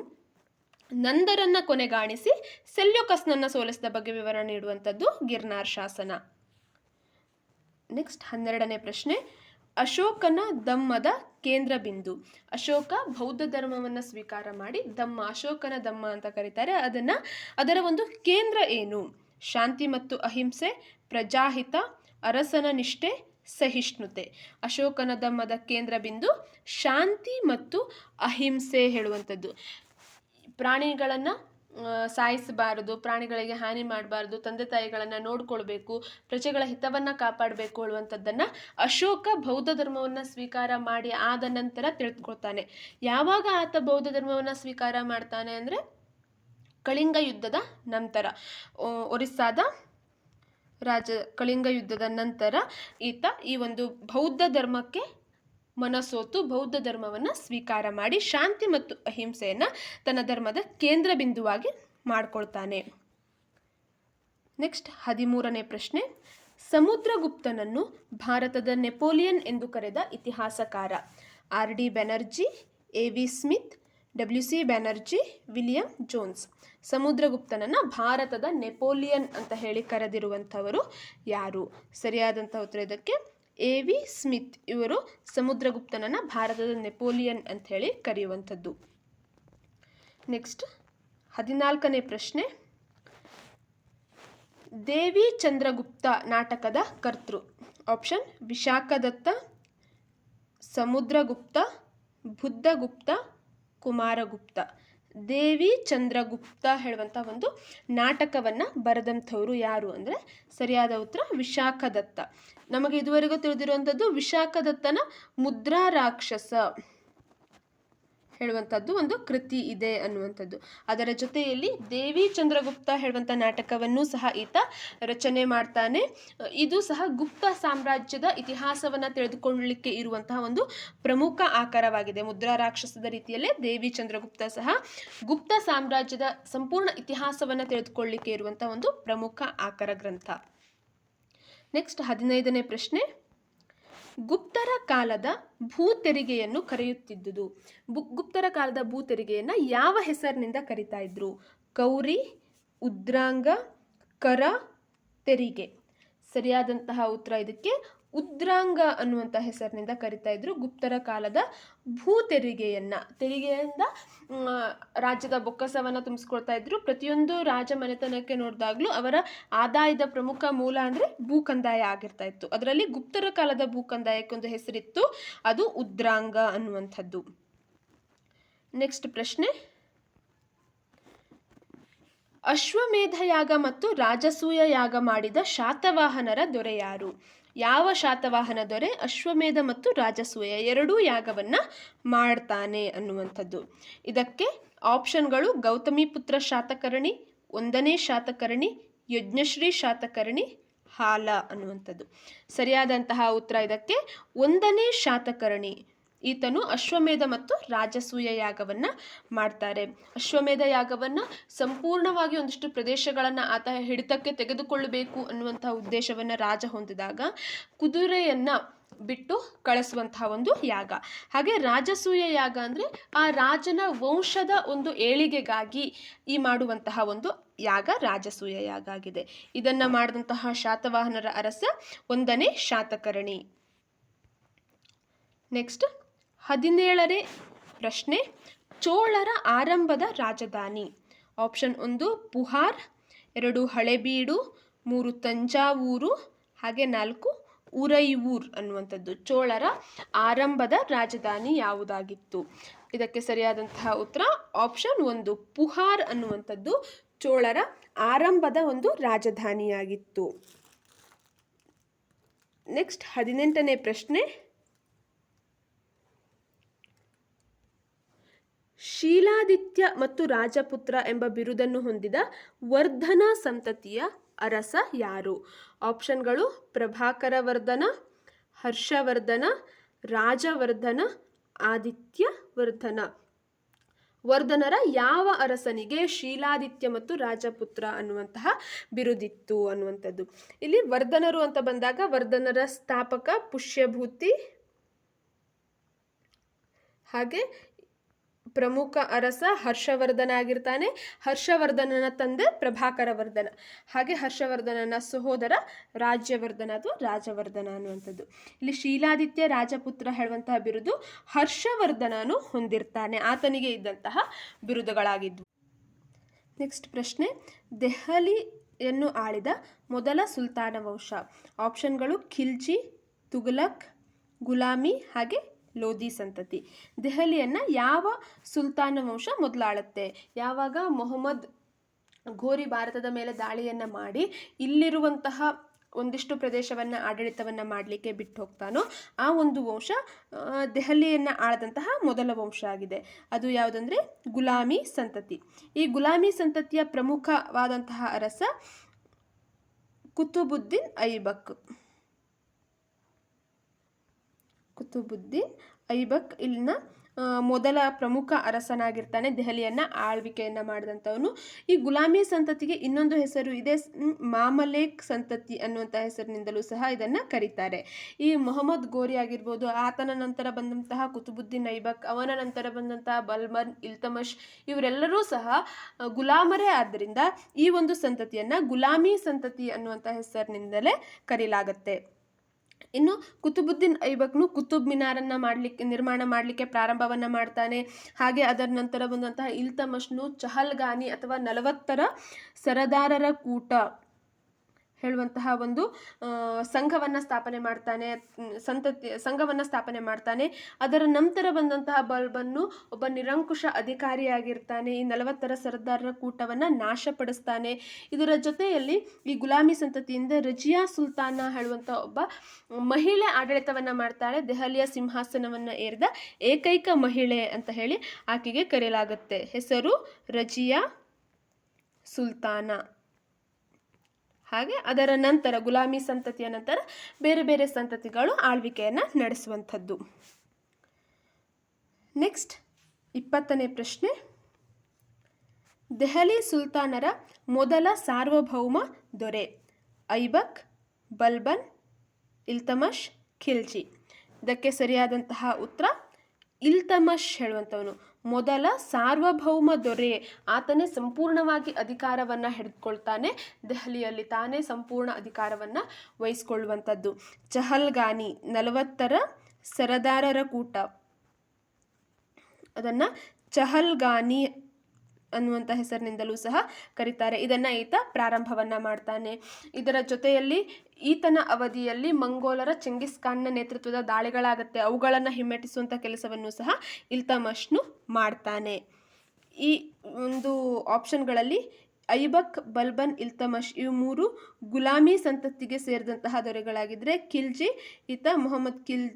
ನಂದರನ್ನ ಕೊನೆಗಾಣಿಸಿ ಸೆಲ್ಯೋಕಸ್ನನ್ನ ಸೋಲಿಸಿದ ಬಗ್ಗೆ ವಿವರಣೆ ನೀಡುವಂಥದ್ದು ಗಿರ್ನಾರ್ ಶಾಸನ. ನೆಕ್ಸ್ಟ್ ಹನ್ನೆರಡನೇ ಪ್ರಶ್ನೆ. ಅಶೋಕನ ಧಮ್ಮದ ಕೇಂದ್ರ ಬಿಂದು. ಅಶೋಕ ಬೌದ್ಧ ಧರ್ಮವನ್ನು ಸ್ವೀಕಾರ ಮಾಡಿ ಧಮ್ಮ ಅಶೋಕನ ಧಮ್ಮ ಅಂತ ಕರೀತಾರೆ. ಅದನ್ನು, ಅದರ ಒಂದು ಕೇಂದ್ರ ಏನು? ಶಾಂತಿ ಮತ್ತು ಅಹಿಂಸೆ, ಪ್ರಜಾಹಿತ, ಅರಸನ ನಿಷ್ಠೆ, ಸಹಿಷ್ಣುತೆ. ಅಶೋಕನ ಧಮ್ಮದ ಕೇಂದ್ರ ಬಿಂದು ಶಾಂತಿ ಮತ್ತು ಅಹಿಂಸೆ ಹೇಳುವಂಥದ್ದು. ಪ್ರಾಣಿಗಳನ್ನು ಸಾಯಿಸಬಾರದು, ಪ್ರಾಣಿಗಳಿಗೆ ಹಾನಿ ಮಾಡಬಾರ್ದು, ತಂದೆ ತಾಯಿಗಳನ್ನು ನೋಡಿಕೊಳ್ಬೇಕು, ಪ್ರಜೆಗಳ ಹಿತವನ್ನು ಕಾಪಾಡಬೇಕು ಅನ್ನುವಂಥದ್ದನ್ನು ಅಶೋಕ ಬೌದ್ಧ ಧರ್ಮವನ್ನು ಸ್ವೀಕಾರ ಮಾಡಿ ಆದ ನಂತರ ತಿಳಿದುಕೊಳ್ತಾನೆ ಯಾವಾಗ ಆತ ಬೌದ್ಧ ಧರ್ಮವನ್ನು ಸ್ವೀಕಾರ ಮಾಡ್ತಾನೆ ಅಂದರೆ ಕಳಿಂಗ ಯುದ್ಧದ ನಂತರ. ಒರಿಸ್ಸಾದ ರಾಜ ಕಳಿಂಗ ಯುದ್ಧದ ನಂತರ ಈತ ಈ ಒಂದು ಬೌದ್ಧ ಧರ್ಮಕ್ಕೆ ಮನಸೋತು ಬೌದ್ಧ ಧರ್ಮವನ್ನು ಸ್ವೀಕಾರ ಮಾಡಿ ಶಾಂತಿ ಮತ್ತು ಅಹಿಂಸೆಯನ್ನು ತನ್ನ ಧರ್ಮದ ಕೇಂದ್ರ ಬಿಂದುವಾಗಿ ಮಾಡಿಕೊಳ್ತಾನೆ. ನೆಕ್ಸ್ಟ್ ಹದಿಮೂರನೇ ಪ್ರಶ್ನೆ. ಸಮುದ್ರಗುಪ್ತನನ್ನು ಭಾರತದ ನೆಪೋಲಿಯನ್ ಎಂದು ಕರೆದ ಇತಿಹಾಸಕಾರ R D Banerjee, A V Smith, W C Banerjee, William Jones. ಸಮುದ್ರಗುಪ್ತನನ್ನು ಭಾರತದ ನೆಪೋಲಿಯನ್ ಅಂತ ಹೇಳಿ ಕರೆದಿರುವಂಥವರು ಯಾರು? ಸರಿಯಾದಂಥ ಉತ್ತರ ಇದಕ್ಕೆ ಎ ವಿ ಸ್ಮಿತ್ ಇವರು ಸಮುದ್ರಗುಪ್ತನನ್ನು ಭಾರತದ ನೆಪೋಲಿಯನ್ ಅಂತ ಹೇಳಿ ಕರೆಯುವಂಥದ್ದು. ನೆಕ್ಸ್ಟ್ ಹದಿನಾಲ್ಕನೇ ಪ್ರಶ್ನೆ. ದೇವಿ ಚಂದ್ರಗುಪ್ತ ನಾಟಕದ ಕರ್ತೃ. ಆಪ್ಷನ್ ವಿಶಾಖದತ್ತ, ಸಮುದ್ರಗುಪ್ತ, ಬುದ್ಧಗುಪ್ತ, ಕುಮಾರಗುಪ್ತ. ದೇವಿ ಚಂದ್ರಗುಪ್ತ ಹೇಳುವಂಥ ಒಂದು ನಾಟಕವನ್ನು ಬರೆದಂಥವ್ರು ಯಾರು ಅಂದರೆ ಸರಿಯಾದ ಉತ್ತರ ವಿಶಾಖದತ್ತ. ನಮಗೆ ಇದುವರೆಗೂ ತಿಳಿದಿರುವಂಥದ್ದು ವಿಶಾಖದತ್ತನ ಮುದ್ರಾ ರಾಕ್ಷಸ. ಹೇಳುವಂಥದ್ದು ಒಂದು ಕೃತಿ ಇದೆ ಅನ್ನುವಂಥದ್ದು. ಅದರ ಜೊತೆಯಲ್ಲಿ ದೇವಿ ಚಂದ್ರಗುಪ್ತ ಹೇಳುವಂಥ ನಾಟಕವನ್ನು ಸಹ ಈತ ರಚನೆ ಮಾಡ್ತಾನೆ. ಇದು ಸಹ ಗುಪ್ತ ಸಾಮ್ರಾಜ್ಯದ ಇತಿಹಾಸವನ್ನು ತಿಳಿದುಕೊಳ್ಳಲಿಕ್ಕೆ ಇರುವಂತಹ ಒಂದು ಪ್ರಮುಖ ಆಕಾರವಾಗಿದೆ. ಮುದ್ರಾ ರಾಕ್ಷಸದ ರೀತಿಯಲ್ಲೇ ದೇವಿ ಚಂದ್ರಗುಪ್ತ ಸಹ ಗುಪ್ತ ಸಾಮ್ರಾಜ್ಯದ ಸಂಪೂರ್ಣ ಇತಿಹಾಸವನ್ನು ತಿಳಿದುಕೊಳ್ಳಲಿಕ್ಕೆ ಇರುವಂತಹ ಒಂದು ಪ್ರಮುಖ ಆಕಾರ ಗ್ರಂಥ. ನೆಕ್ಸ್ಟ್ ಹದಿನೈದನೇ ಪ್ರಶ್ನೆ. ಗುಪ್ತರ ಕಾಲದ ಭೂ ತೆರಿಗೆಯನ್ನು ಕರೆಯುತ್ತಿದ್ದುದು ಗುಪ್ತರ ಕಾಲದ ಭೂ ತೆರಿಗೆಯನ್ನು ಯಾವ ಹೆಸರಿನಿಂದ ಕರಿತಾ ಇದ್ರು? ಕೌರಿ, ಉದ್ರಾಂಗ, ಕರ ತೆರಿಗೆ. ಸರಿಯಾದಂತಹ ಉತ್ತರ ಇದಕ್ಕೆ ಉದ್ರಾಂಗ ಅನ್ನುವಂಥ ಹೆಸರಿನಿಂದ ಕರಿತಾ ಇದ್ರು ಗುಪ್ತರ ಕಾಲದ ಭೂ ತೆರಿಗೆಯನ್ನು. ತೆರಿಗೆಯಿಂದ ರಾಜ್ಯದ ಬೊಕ್ಕಸವನ್ನು ತುಂಬಿಸ್ಕೊಳ್ತಾ ಇದ್ರು. ಪ್ರತಿಯೊಂದು ರಾಜ ಮನೆತನಕ್ಕೆ ನೋಡಿದಾಗಲೂ ಅವರ ಆದಾಯದ ಪ್ರಮುಖ ಮೂಲ ಅಂದರೆ ಭೂ ಕಂದಾಯ ಆಗಿರ್ತಾ ಇತ್ತು. ಅದರಲ್ಲಿ ಗುಪ್ತರ ಕಾಲದ ಭೂ ಕಂದಾಯಕ್ಕೊಂದು ಹೆಸರಿತ್ತು. ಅದು ಉದ್ರಾಂಗ ಅನ್ನುವಂಥದ್ದು. ನೆಕ್ಸ್ಟ್ ಪ್ರಶ್ನೆ. ಅಶ್ವಮೇಧ ಯಾಗ ಮತ್ತು ರಾಜಸೂಯ ಯಾಗ ಮಾಡಿದ ಶಾತವಾಹನರ ದೊರೆ ಯಾರು? ಯಾವ ಶಾತವಾಹನ ದೊರೆ ಅಶ್ವಮೇಧ ಮತ್ತು ರಾಜಸೂಯ ಎರಡೂ ಯಾಗವನ್ನು ಮಾಡ್ತಾನೆ ಅನ್ನುವಂಥದ್ದು. ಇದಕ್ಕೆ ಆಪ್ಷನ್ಗಳು ಗೌತಮಿ ಪುತ್ರ ಶಾತಕರ್ಣಿ, ಒಂದನೇ ಶಾತಕರ್ಣಿ, ಯಜ್ಞಶ್ರೀ ಶಾತಕರ್ಣಿ, ಹಾಲ ಅನ್ನುವಂಥದ್ದು. ಸರಿಯಾದಂತಹ ಉತ್ತರ ಇದಕ್ಕೆ ಒಂದನೇ ಶಾತಕರ್ಣಿ ಈತನು ಅಶ್ವಮೇಧ ಮತ್ತು ರಾಜಸೂಯ ಯಾಗವನ್ನು ಮಾಡ್ತಾರೆ. ಅಶ್ವಮೇಧ ಯಾಗವನ್ನು ಸಂಪೂರ್ಣವಾಗಿ ಒಂದಿಷ್ಟು ಪ್ರದೇಶಗಳನ್ನು ಆತ ಹಿಡಿತಕ್ಕೆ ತೆಗೆದುಕೊಳ್ಳಬೇಕು ಅನ್ನುವಂತಹ ಉದ್ದೇಶವನ್ನು ರಾಜ ಹೊಂದಿದಾಗ ಕುದುರೆಯನ್ನು ಬಿಟ್ಟು ಕಳಿಸುವಂತಹ ಒಂದು ಯಾಗ. ಹಾಗೆ ರಾಜಸೂಯ ಯಾಗ ಅಂದರೆ ಆ ರಾಜನ ವಂಶದ ಒಂದು ಏಳಿಗೆಗಾಗಿ ಈ ಮಾಡುವಂತಹ ಒಂದು ಯಾಗ ರಾಜಸೂಯ ಯಾಗ ಆಗಿದೆ. ಇದನ್ನು ಮಾಡಿದಂತಹ ಶಾತವಾಹನರ ಅರಸ ಒಂದನೇ ಶಾತಕರ್ಣಿ. ನೆಕ್ಸ್ಟ್ ಹದಿನೇಳನೇ ಪ್ರಶ್ನೆ, ಚೋಳರ ಆರಂಭದ ರಾಜಧಾನಿ. ಆಪ್ಷನ್ ಒಂದು, ಪುಹಾರ್, ಎರಡು ಹಳೆಬೀಡು, ಮೂರು ತಂಜಾವೂರು, ಹಾಗೆ ನಾಲ್ಕು ಉರೈವೂರ್ ಅನ್ನುವಂಥದ್ದು. ಚೋಳರ ಆರಂಭದ ರಾಜಧಾನಿ ಯಾವುದಾಗಿತ್ತು? ಇದಕ್ಕೆ ಸರಿಯಾದಂತಹ ಉತ್ತರ, ಆಪ್ಷನ್ ಒಂದು, ಪುಹಾರ್ ಅನ್ನುವಂಥದ್ದು ಚೋಳರ ಆರಂಭದ ಒಂದು ರಾಜಧಾನಿಯಾಗಿತ್ತು. ನೆಕ್ಸ್ಟ್ ಹದಿನೆಂಟನೇ ಪ್ರಶ್ನೆ ಶೀಲಾದಿತ್ಯ ಮತ್ತು ರಾಜಪುತ್ರ ಎಂಬ ಬಿರುದನ್ನು ಹೊಂದಿದ ವರ್ಧನ ಸಂತತಿಯ ಅರಸ ಯಾರು? ಆಪ್ಷನ್ಗಳು ಪ್ರಭಾಕರ ವರ್ಧನ ಹರ್ಷವರ್ಧನ, ರಾಜವರ್ಧನ ಆದಿತ್ಯ ವರ್ಧನ ವರ್ಧನರ ಯಾವ ಅರಸನಿಗೆ ಶೀಲಾದಿತ್ಯ ಮತ್ತು ರಾಜಪುತ್ರ ಅನ್ನುವಂತಹ ಬಿರುದಿತ್ತು ಅನ್ನುವಂಥದ್ದು. ಇಲ್ಲಿ ವರ್ಧನರು ಅಂತ ಬಂದಾಗ ವರ್ಧನರ ಸ್ಥಾಪಕ, ಪುಷ್ಯಭೂತಿ, ಹಾಗೆ ಪ್ರಮುಖ ಅರಸ ಹರ್ಷವರ್ಧನ ಆಗಿರ್ತಾನೆ. ಹರ್ಷವರ್ಧನನ ತಂದೆ ಪ್ರಭಾಕರ ವರ್ಧನ ಹಾಗೆ ಹರ್ಷವರ್ಧನನ ಸಹೋದರ ರಾಜ್ಯವರ್ಧನ ಅಥವಾ ರಾಜವರ್ಧನ ಅನ್ನುವಂಥದ್ದು. ಇಲ್ಲಿ ಶೀಲಾದಿತ್ಯ ರಾಜಪುತ್ರ ಹೇಳುವಂತಹ ಬಿರುದು ಹರ್ಷವರ್ಧನನು ಹೊಂದಿರ್ತಾನೆ. ಆತನಿಗೆ ಇದ್ದಂತಹ ಬಿರುದುಗಳಾಗಿದ್ವು. ನೆಕ್ಸ್ಟ್ ಪ್ರಶ್ನೆ. ದೆಹಲಿಯನ್ನು ಆಳಿದ ಮೊದಲ ಸುಲ್ತಾನ ವಂಶ. ಆಪ್ಷನ್ಗಳು ಖಿಲ್ಜಿ, ತುಘಲಕ್, ಗುಲಾಮಿ ಹಾಗೆ ಲೋಧಿ ಸಂತತಿ. ದೆಹಲಿಯನ್ನು ಯಾವ ಸುಲ್ತಾನ ವಂಶ ಮೊದಲಾಳುತ್ತೆ? ಯಾವಾಗ ಮೊಹಮ್ಮದ್ ಘೋರಿ ಭಾರತದ ಮೇಲೆ ದಾಳಿಯನ್ನು ಮಾಡಿ ಇಲ್ಲಿರುವಂತಹ ಒಂದಿಷ್ಟು ಪ್ರದೇಶವನ್ನು ಆಡಳಿತವನ್ನು ಮಾಡಲಿಕ್ಕೆ ಬಿಟ್ಟು ಹೋಗ್ತಾನೋ, ಆ ಒಂದು ವಂಶ ದೆಹಲಿಯನ್ನು ಆಳದಂತಹ ಮೊದಲ ವಂಶ ಆಗಿದೆ. ಅದು ಯಾವುದಂದರೆ ಗುಲಾಮಿ ಸಂತತಿ. ಈ ಗುಲಾಮಿ ಸಂತತಿಯ ಪ್ರಮುಖವಾದಂತಹ ಅರಸ ಕುತುಬುದ್ದೀನ್ ಐಬಕ್. ಕುತುಬುದ್ದೀನ್ ಐಬಕ್ ಇಲ್ಲಿನ ಮೊದಲ ಪ್ರಮುಖ ಅರಸನಾಗಿರ್ತಾನೆ ದೆಹಲಿಯನ್ನು ಆಳ್ವಿಕೆಯನ್ನು ಮಾಡಿದಂಥವನು. ಈ ಗುಲಾಮಿ ಸಂತತಿಗೆ ಇನ್ನೊಂದು ಹೆಸರು ಇದೆ ಮಾಮಲೇಕ್ ಸಂತತಿ ಅನ್ನುವಂಥ ಹೆಸರಿನಿಂದಲೂ ಸಹ ಇದನ್ನು ಕರೀತಾರೆ. ಈ ಮೊಹಮ್ಮದ್ ಗೋರಿ ಆಗಿರ್ಬೋದು, ಆತನ ನಂತರ ಬಂದಂತಹ ಕುತುಬುದ್ದೀನ್ ಐಬಕ್, ಅವನ ನಂತರ ಬಂದಂತಹ ಬಲ್ಮನ್ ಇಲ್ತಮಶ್ ಇವರೆಲ್ಲರೂ ಸಹ ಗುಲಾಮರೇ ಆದ್ದರಿಂದ ಈ ಒಂದು ಸಂತತಿಯನ್ನು ಗುಲಾಮಿ ಸಂತತಿ ಅನ್ನುವಂಥ ಹೆಸರಿನಿಂದಲೇ ಕರೀಲಾಗತ್ತೆ. ಇನ್ನು ಕುತುಬುದ್ದೀನ್ ಐಬಕ್ನು ಕುತುಬ್ ಮಿನಾರನ್ನು ಮಾಡಲಿಕ್ಕೆ ನಿರ್ಮಾಣ ಮಾಡಲಿಕ್ಕೆ ಪ್ರಾರಂಭವನ್ನು ಮಾಡ್ತಾನೆ. ಹಾಗೆ ಅದರ ನಂತರ ಬಂದಂತಹ ಇಲ್ತಮಶ್ನು ಚಹಲ್ಗಾನಿ ಅಥವಾ ನಲವತ್ತರ ಸರದಾರರ ಕೂಟ. ಹೇಳುವಂತಹ ಒಂದು ಸಂಘವನ್ನು ಸ್ಥಾಪನೆ ಮಾಡ್ತಾನೆ ಸಂತತಿ, ಸಂಘವನ್ನು ಸ್ಥಾಪನೆ ಮಾಡ್ತಾನೆ. ಅದರ ನಂತರ ಬಂದಂತಹ ಬಲ್ಬನ್ನು ಒಬ್ಬ ನಿರಂಕುಶ ಅಧಿಕಾರಿಯಾಗಿರ್ತಾನೆ. ಈ ನಲವತ್ತರ ಸರ್ದಾರರ ಕೂಟವನ್ನು ನಾಶಪಡಿಸ್ತಾನೆ. ಇದರ ಜೊತೆಯಲ್ಲಿ ಈ ಗುಲಾಮಿ ಸಂತತಿಯಿಂದ ರಜಿಯಾ ಸುಲ್ತಾನ ಹೇಳುವಂಥ ಒಬ್ಬ ಮಹಿಳೆ ಆಡಳಿತವನ್ನು ಮಾಡ್ತಾಳೆ. ದೆಹಲಿಯ ಸಿಂಹಾಸನವನ್ನು ಏರಿದ ಏಕೈಕ ಮಹಿಳೆ ಅಂತ ಹೇಳಿ ಆಕೆಗೆ ಕರೆಯಲಾಗುತ್ತೆ. ಹೆಸರು ರಜಿಯಾ ಸುಲ್ತಾನ. ಹಾಗೆ ಅದರ ನಂತರ ಗುಲಾಮಿ ಸಂತತಿಯ ನಂತರ ಬೇರೆ ಬೇರೆ ಸಂತತಿಗಳು ಆಳ್ವಿಕೆಯನ್ನು ನಡೆಸುವಂಥದ್ದು. ನೆಕ್ಸ್ಟ್ ಇಪ್ಪತ್ತನೇ ಪ್ರಶ್ನೆ. ದೆಹಲಿ ಸುಲ್ತಾನರ ಮೊದಲ ಸಾರ್ವಭೌಮ ದೊರೆ, ಐಬಕ್, ಬಲ್ಬನ್, ಇಲ್ತಮಶ್, ಖಿಲ್ಜಿ. ಇದಕ್ಕೆ ಸರಿಯಾದಂತಹ ಉತ್ತರ ಇಲ್ತಮಶ್ ಹೇಳುವಂಥವನು. ಮೊದಲ ಸಾರ್ವಭೌಮ ದೊರೆ. ಆತನೇ ಸಂಪೂರ್ಣವಾಗಿ ಅಧಿಕಾರವನ್ನು ಹಿಡಿದುಕೊಳ್ತಾನೆ ದೆಹಲಿಯಲ್ಲಿ ತಾನೇ ಸಂಪೂರ್ಣ ಅಧಿಕಾರವನ್ನು ವಹಿಸ್ಕೊಳ್ಳುವಂಥದ್ದು. ಚಹಲ್ಗಾನಿ, ನಲವತ್ತರ ಸರದಾರರ ಕೂಟ. ಅದನ್ನು ಚಹಲ್ಗಾನಿ ಅನ್ನುವಂಥ ಹೆಸರಿನಿಂದಲೂ ಸಹ ಕರೀತಾರೆ. ಇದನ್ನು ಈತ ಪ್ರಾರಂಭವನ್ನು ಮಾಡ್ತಾನೆ. ಇದರ ಜೊತೆಯಲ್ಲಿ ಈತನ ಅವಧಿಯಲ್ಲಿ ಮಂಗೋಲರ ಚೆಂಗಿಸ್ ಖಾನ್ನ ನೇತೃತ್ವದ ದಾಳಿಗಳಾಗುತ್ತೆ. ಅವುಗಳನ್ನು ಹಿಮ್ಮೆಟ್ಟಿಸುವಂಥ ಕೆಲಸವನ್ನು ಸಹ ಇಲ್ತಮಶ್ನು ಮಾಡ್ತಾನೆ. ಈ ಒಂದು ಆಪ್ಷನ್ಗಳಲ್ಲಿ ಐಬಕ್, ಬಲ್ಬನ್, ಇಲ್ತಮಶ್ ಇವು ಮೂರು ಗುಲಾಮಿ ಸಂತತಿಗೆ ಸೇರಿದಂತಹ ದೊರೆಗಳಾಗಿದ್ದರೆ ಖಿಲ್ಜಿ, ಈತ ಮೊಹಮ್ಮದ್ ಕಿಲ್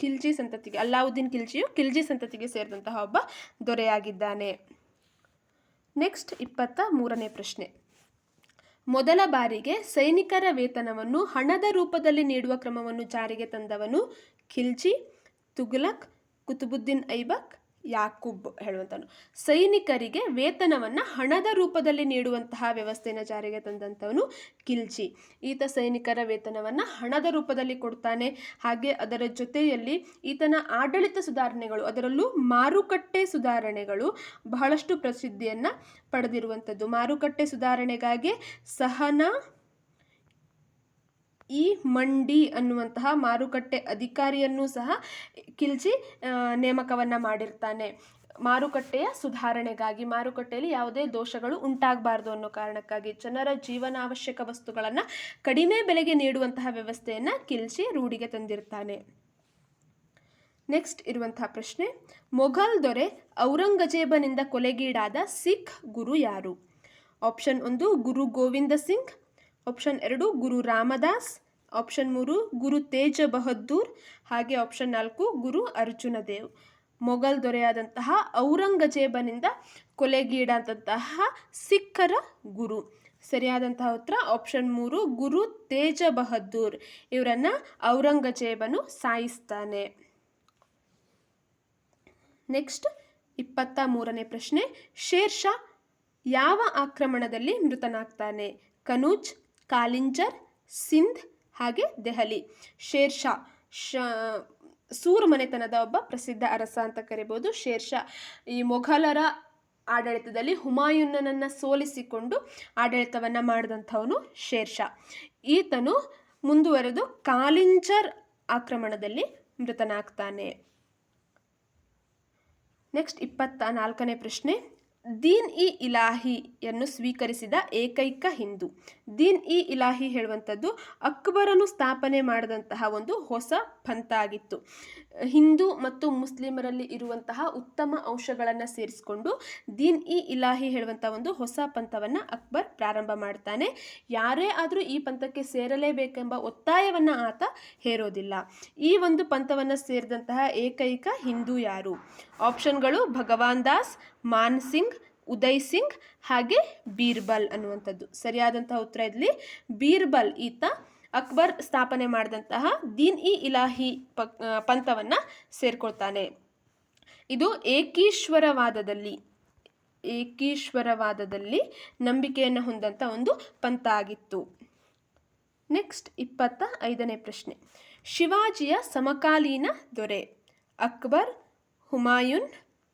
ಖಿಲ್ಜಿ ಸಂತತಿಗೆ, ಅಲ್ಲಾವುದ್ದೀನ್ ಖಿಲ್ಜಿಯು ಖಿಲ್ಜಿ ಸಂತತಿಗೆ ಸೇರಿದಂತಹ ಒಬ್ಬ ದೊರೆಯಾಗಿದ್ದಾನೆ. ನೆಕ್ಸ್ಟ್ ಇಪ್ಪತ್ತ ಮೂರನೇ ಪ್ರಶ್ನೆ. ಮೊದಲ ಬಾರಿಗೆ ಸೈನಿಕರ ವೇತನವನ್ನು ಹಣದ ರೂಪದಲ್ಲಿ ನೀಡುವ ಕ್ರಮವನ್ನು ಜಾರಿಗೆ ತಂದವನು ಖಿಲ್ಜಿ, ತುಘಲಕ್, ಕುತುಬುದ್ದೀನ್ ಐಬಕ್ ಯಾಕೂಬ್ ಹೇಳುವಂಥನು ಸೈನಿಕರಿಗೆ ವೇತನವನ್ನು ಹಣದ ರೂಪದಲ್ಲಿ ನೀಡುವಂತಹ ವ್ಯವಸ್ಥೆಯನ್ನು ಜಾರಿಗೆ ತಂದಂಥವನು ಖಿಲ್ಜಿ ಈತ ಸೈನಿಕರ ವೇತನವನ್ನು ಹಣದ ರೂಪದಲ್ಲಿ ಕೊಡ್ತಾನೆ. ಹಾಗೆ ಅದರ ಜೊತೆಯಲ್ಲಿ ಈತನ ಆಡಳಿತ ಸುಧಾರಣೆಗಳು, ಅದರಲ್ಲೂ ಮಾರುಕಟ್ಟೆ ಸುಧಾರಣೆಗಳು ಬಹಳಷ್ಟು ಪ್ರಸಿದ್ಧಿಯನ್ನು ಪಡೆದಿರುವಂಥದ್ದು. ಮಾರುಕಟ್ಟೆ ಸುಧಾರಣೆಗಾಗಿ ಸಹನಾ ಈ ಮಂಡಿ ಅನ್ನುವಂತಹ ಮಾರುಕಟ್ಟೆ ಅಧಿಕಾರಿಯನ್ನು ಸಹ ಕಿಲ್ಜಿ ನೇಮಕವನ್ನು ಮಾಡಿರ್ತಾನೆ. ಮಾರುಕಟ್ಟೆಯ ಸುಧಾರಣೆಗಾಗಿ, ಮಾರುಕಟ್ಟೆಯಲ್ಲಿ ಯಾವುದೇ ದೋಷಗಳು ಉಂಟಾಗಬಾರ್ದು ಅನ್ನೋ ಕಾರಣಕ್ಕಾಗಿ ಜನರ ಜೀವನಾವಶ್ಯಕ ವಸ್ತುಗಳನ್ನು ಕಡಿಮೆ ಬೆಲೆಗೆ ನೀಡುವಂತಹ ವ್ಯವಸ್ಥೆಯನ್ನು ಕಿಲ್ಚಿ ರೂಢಿಗೆ ತಂದಿರ್ತಾನೆ. ನೆಕ್ಸ್ಟ್ ಇರುವಂತಹ ಪ್ರಶ್ನೆ, ಮೊಘಲ್ ದೊರೆ ಔರಂಗಜೇಬನಿಂದ ಕೊಲೆಗೀಡಾದ ಸಿಖ್ ಗುರು ಯಾರು? ಆಪ್ಷನ್ ಒಂದು ಗುರು ಗೋವಿಂದ ಸಿಂಗ್, ಆಪ್ಷನ್ ಎರಡು ಗುರು ರಾಮದಾಸ್ ಆಪ್ಷನ್ ಮೂರು, ಗುರು ತೇಜ ಬಹದ್ದೂರ್. ಹಾಗೆ ಆಪ್ಷನ್ ನಾಲ್ಕು, ಗುರು ಅರ್ಜುನ ದೇವ್. ಮೊಘಲ್ ದೊರೆಯಾದಂತಹ ಔರಂಗಜೇಬನಿಂದ ಕೊಲೆಗೀಡಾದಂತಹ ಸಿಖ್ಖರ ಗುರು. ಸರಿಯಾದಂತಹ ಉತ್ತರ ಆಪ್ಷನ್ ಮೂರು, ಗುರು ತೇಜ ಬಹದ್ದೂರ್. ಇವರನ್ನು ಔರಂಗಜೇಬನು ಸಾಯಿಸ್ತಾನೆ. ನೆಕ್ಸ್ಟ್ ಇಪ್ಪತ್ತ ಮೂರನೇ ಪ್ರಶ್ನೆ. ಶೇರ್ಷಾ ಯಾವ ಆಕ್ರಮಣದಲ್ಲಿ ಮೃತನಾಗ್ತಾನೆ? ಕನೂಜ್, ಕಾಲಿಂಜರ್, ಸಿಂಧ್ ಹಾಗೆ ದೆಹಲಿ. ಶೇರ್ಷಾ ಶ ಸೂರು ಮನೆತನದ ಒಬ್ಬ ಪ್ರಸಿದ್ಧ ಅರಸ ಅಂತ ಕರಿಬೋದು ಶೇರ್ಷಾ ಈ ಮೊಘಲರ ಆಡಳಿತದಲ್ಲಿ ಹುಮಾಯೂನನನ್ನು ಸೋಲಿಸಿಕೊಂಡು ಆಡಳಿತವನ್ನು ಮಾಡಿದಂಥವನು ಶೇರ್ಷಾ ಈತನು ಮುಂದುವರೆದು ಕಾಲಿಂಜರ್ ಆಕ್ರಮಣದಲ್ಲಿ ಮೃತನಾಗ್ತಾನೆ. ನೆಕ್ಸ್ಟ್ ಇಪ್ಪತ್ತ ನಾಲ್ಕನೇ ಪ್ರಶ್ನೆ. ದೀನ್ ಇ ಇಲಾಹಿಯನ್ನು ಸ್ವೀಕರಿಸಿದ ಏಕೈಕ ಹಿಂದೂ. ದೀನ್ ಇ ಇಲಾಹಿ ಹೇಳುವಂಥದ್ದು ಅಕ್ಬರನು ಸ್ಥಾಪನೆ ಮಾಡಿದಂತಹ ಒಂದು ಹೊಸ ಪಂಥ ಆಗಿತ್ತು. ಹಿಂದೂ ಮತ್ತು ಮುಸ್ಲಿಮರಲ್ಲಿ ಇರುವಂತಹ ಉತ್ತಮ ಅಂಶಗಳನ್ನು ಸೇರಿಸಿಕೊಂಡು ದೀನ್ ಇ ಇಲಾಹಿ ಹೇಳುವಂಥ ಒಂದು ಹೊಸ ಪಂಥವನ್ನು ಅಕ್ಬರ್ ಪ್ರಾರಂಭ ಮಾಡ್ತಾನೆ. ಯಾರೇ ಆದರೂ ಈ ಪಂಥಕ್ಕೆ ಸೇರಲೇಬೇಕೆಂಬ ಒತ್ತಾಯವನ್ನು ಆತ ಹೇರೋದಿಲ್ಲ. ಈ ಒಂದು ಪಂಥವನ್ನು ಸೇರಿದಂತಹ ಏಕೈಕ ಹಿಂದೂ ಯಾರು? ಆಪ್ಷನ್ಗಳು ಭಗವಾನ್ ದಾಸ್, ಮಾನ್ ಸಿಂಗ್ ಉದಯ್ ಸಿಂಗ್ ಹಾಗೆ ಬೀರ್ಬಲ್ ಅನ್ನುವಂಥದ್ದು. ಸರಿಯಾದಂತಹ ಉತ್ತರ ಇಲ್ಲಿ ಬೀರ್ಬಲ್ ಈತ ಅಕ್ಬರ್ ಸ್ಥಾಪನೆ ಮಾಡಿದಂತಹ ದೀನ್ ಇ ಇಲಾಹಿ ಪಂಥವನ್ನು ಸೇರ್ಕೊಳ್ತಾನೆ. ಇದು ಏಕೀಶ್ವರವಾದದಲ್ಲಿ ಏಕೀಶ್ವರವಾದದಲ್ಲಿ ನಂಬಿಕೆಯನ್ನು ಹೊಂದಂಥ ಒಂದು ಪಂಥ ಆಗಿತ್ತು. ನೆಕ್ಸ್ಟ್ ಇಪ್ಪತ್ತ ಐದನೇ ಪ್ರಶ್ನೆ. ಶಿವಾಜಿಯ ಸಮಕಾಲೀನ ದೊರೆ ಅಕ್ಬರ್, ಹುಮಾಯೂನ್,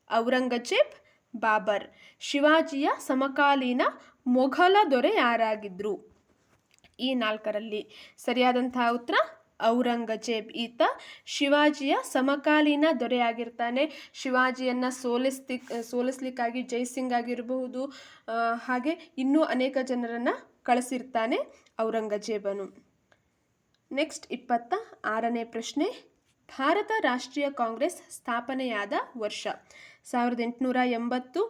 ಔರಂಗಜೇಬ್ ಬಾಬರ್. ಶಿವಾಜಿಯ ಸಮಕಾಲೀನ ಮೊಘಲ ದೊರೆ ಯಾರಾಗಿದ್ದರು ಈ ನಾಲ್ಕರಲ್ಲಿ ಸರಿಯಾದಂತಹ ಉತ್ತರ, ಔರಂಗಜೇಬ್. ಈತ ಶಿವಾಜಿಯ ಸಮಕಾಲೀನ ದೊರೆಯಾಗಿರ್ತಾನೆ. ಶಿವಾಜಿಯನ್ನು ಸೋಲಿಸ್ತಿ, ಸೋಲಿಸ್ಲಿಕ್ಕಾಗಿ ಜೈಸಿಂಗ್ ಆಗಿರಬಹುದು ಹಾಗೆ ಇನ್ನೂ ಅನೇಕ ಜನರನ್ನು ಕಳಿಸಿರ್ತಾನೆ ಔರಂಗಜೇಬನು. ನೆಕ್ಸ್ಟ್ ಇಪ್ಪತ್ತ ಆರನೇ ಪ್ರಶ್ನೆ, ಭಾರತ ರಾಷ್ಟ್ರೀಯ ಕಾಂಗ್ರೆಸ್ ಸ್ಥಾಪನೆಯಾದ ವರ್ಷ. ಸಾವಿರದ ಎಂಟುನೂರ ಎಂಬತ್ತು,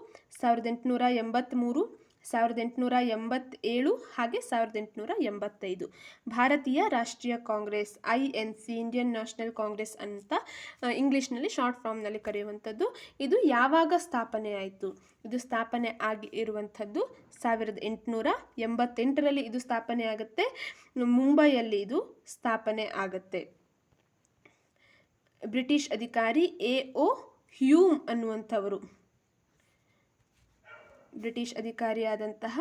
ಸಾವಿರದ ಎಂಟುನೂರ ಎಂಬತ್ತ್ಮೂರು ಸಾವಿರದ ಎಂಟುನೂರ ಎಂಬತ್ತೇಳು ಹಾಗೆ ಸಾವಿರದ ಎಂಟುನೂರ ಎಂಬತ್ತೈದು. ಭಾರತೀಯ ರಾಷ್ಟ್ರೀಯ Congress, I N C, Indian National Congress ಅಂತ ಇಂಗ್ಲೀಷ್ನಲ್ಲಿ ಶಾರ್ಟ್ ಫಾರ್ಮ್ನಲ್ಲಿ ಕರೆಯುವಂಥದ್ದು. ಇದು ಯಾವಾಗ ಸ್ಥಾಪನೆ ಆಯಿತು? ಇದು ಸ್ಥಾಪನೆ ಆಗಿ ಇರುವಂಥದ್ದು ಸಾವಿರದ ಎಂಟುನೂರ ಎಂಬತ್ತೆಂಟರಲ್ಲಿ ಇದು ಸ್ಥಾಪನೆ ಆಗುತ್ತೆ. ಮುಂಬೈಯಲ್ಲಿ ಇದು ಸ್ಥಾಪನೆ ಆಗುತ್ತೆ. ಬ್ರಿಟಿಷ್ ಅಧಿಕಾರಿ ಎ ಒ ಹ್ಯೂಮ್ ಅನ್ನುವಂಥವರು. ಬ್ರಿಟಿಷ್ ಅಧಿಕಾರಿಯಾದಂತಹ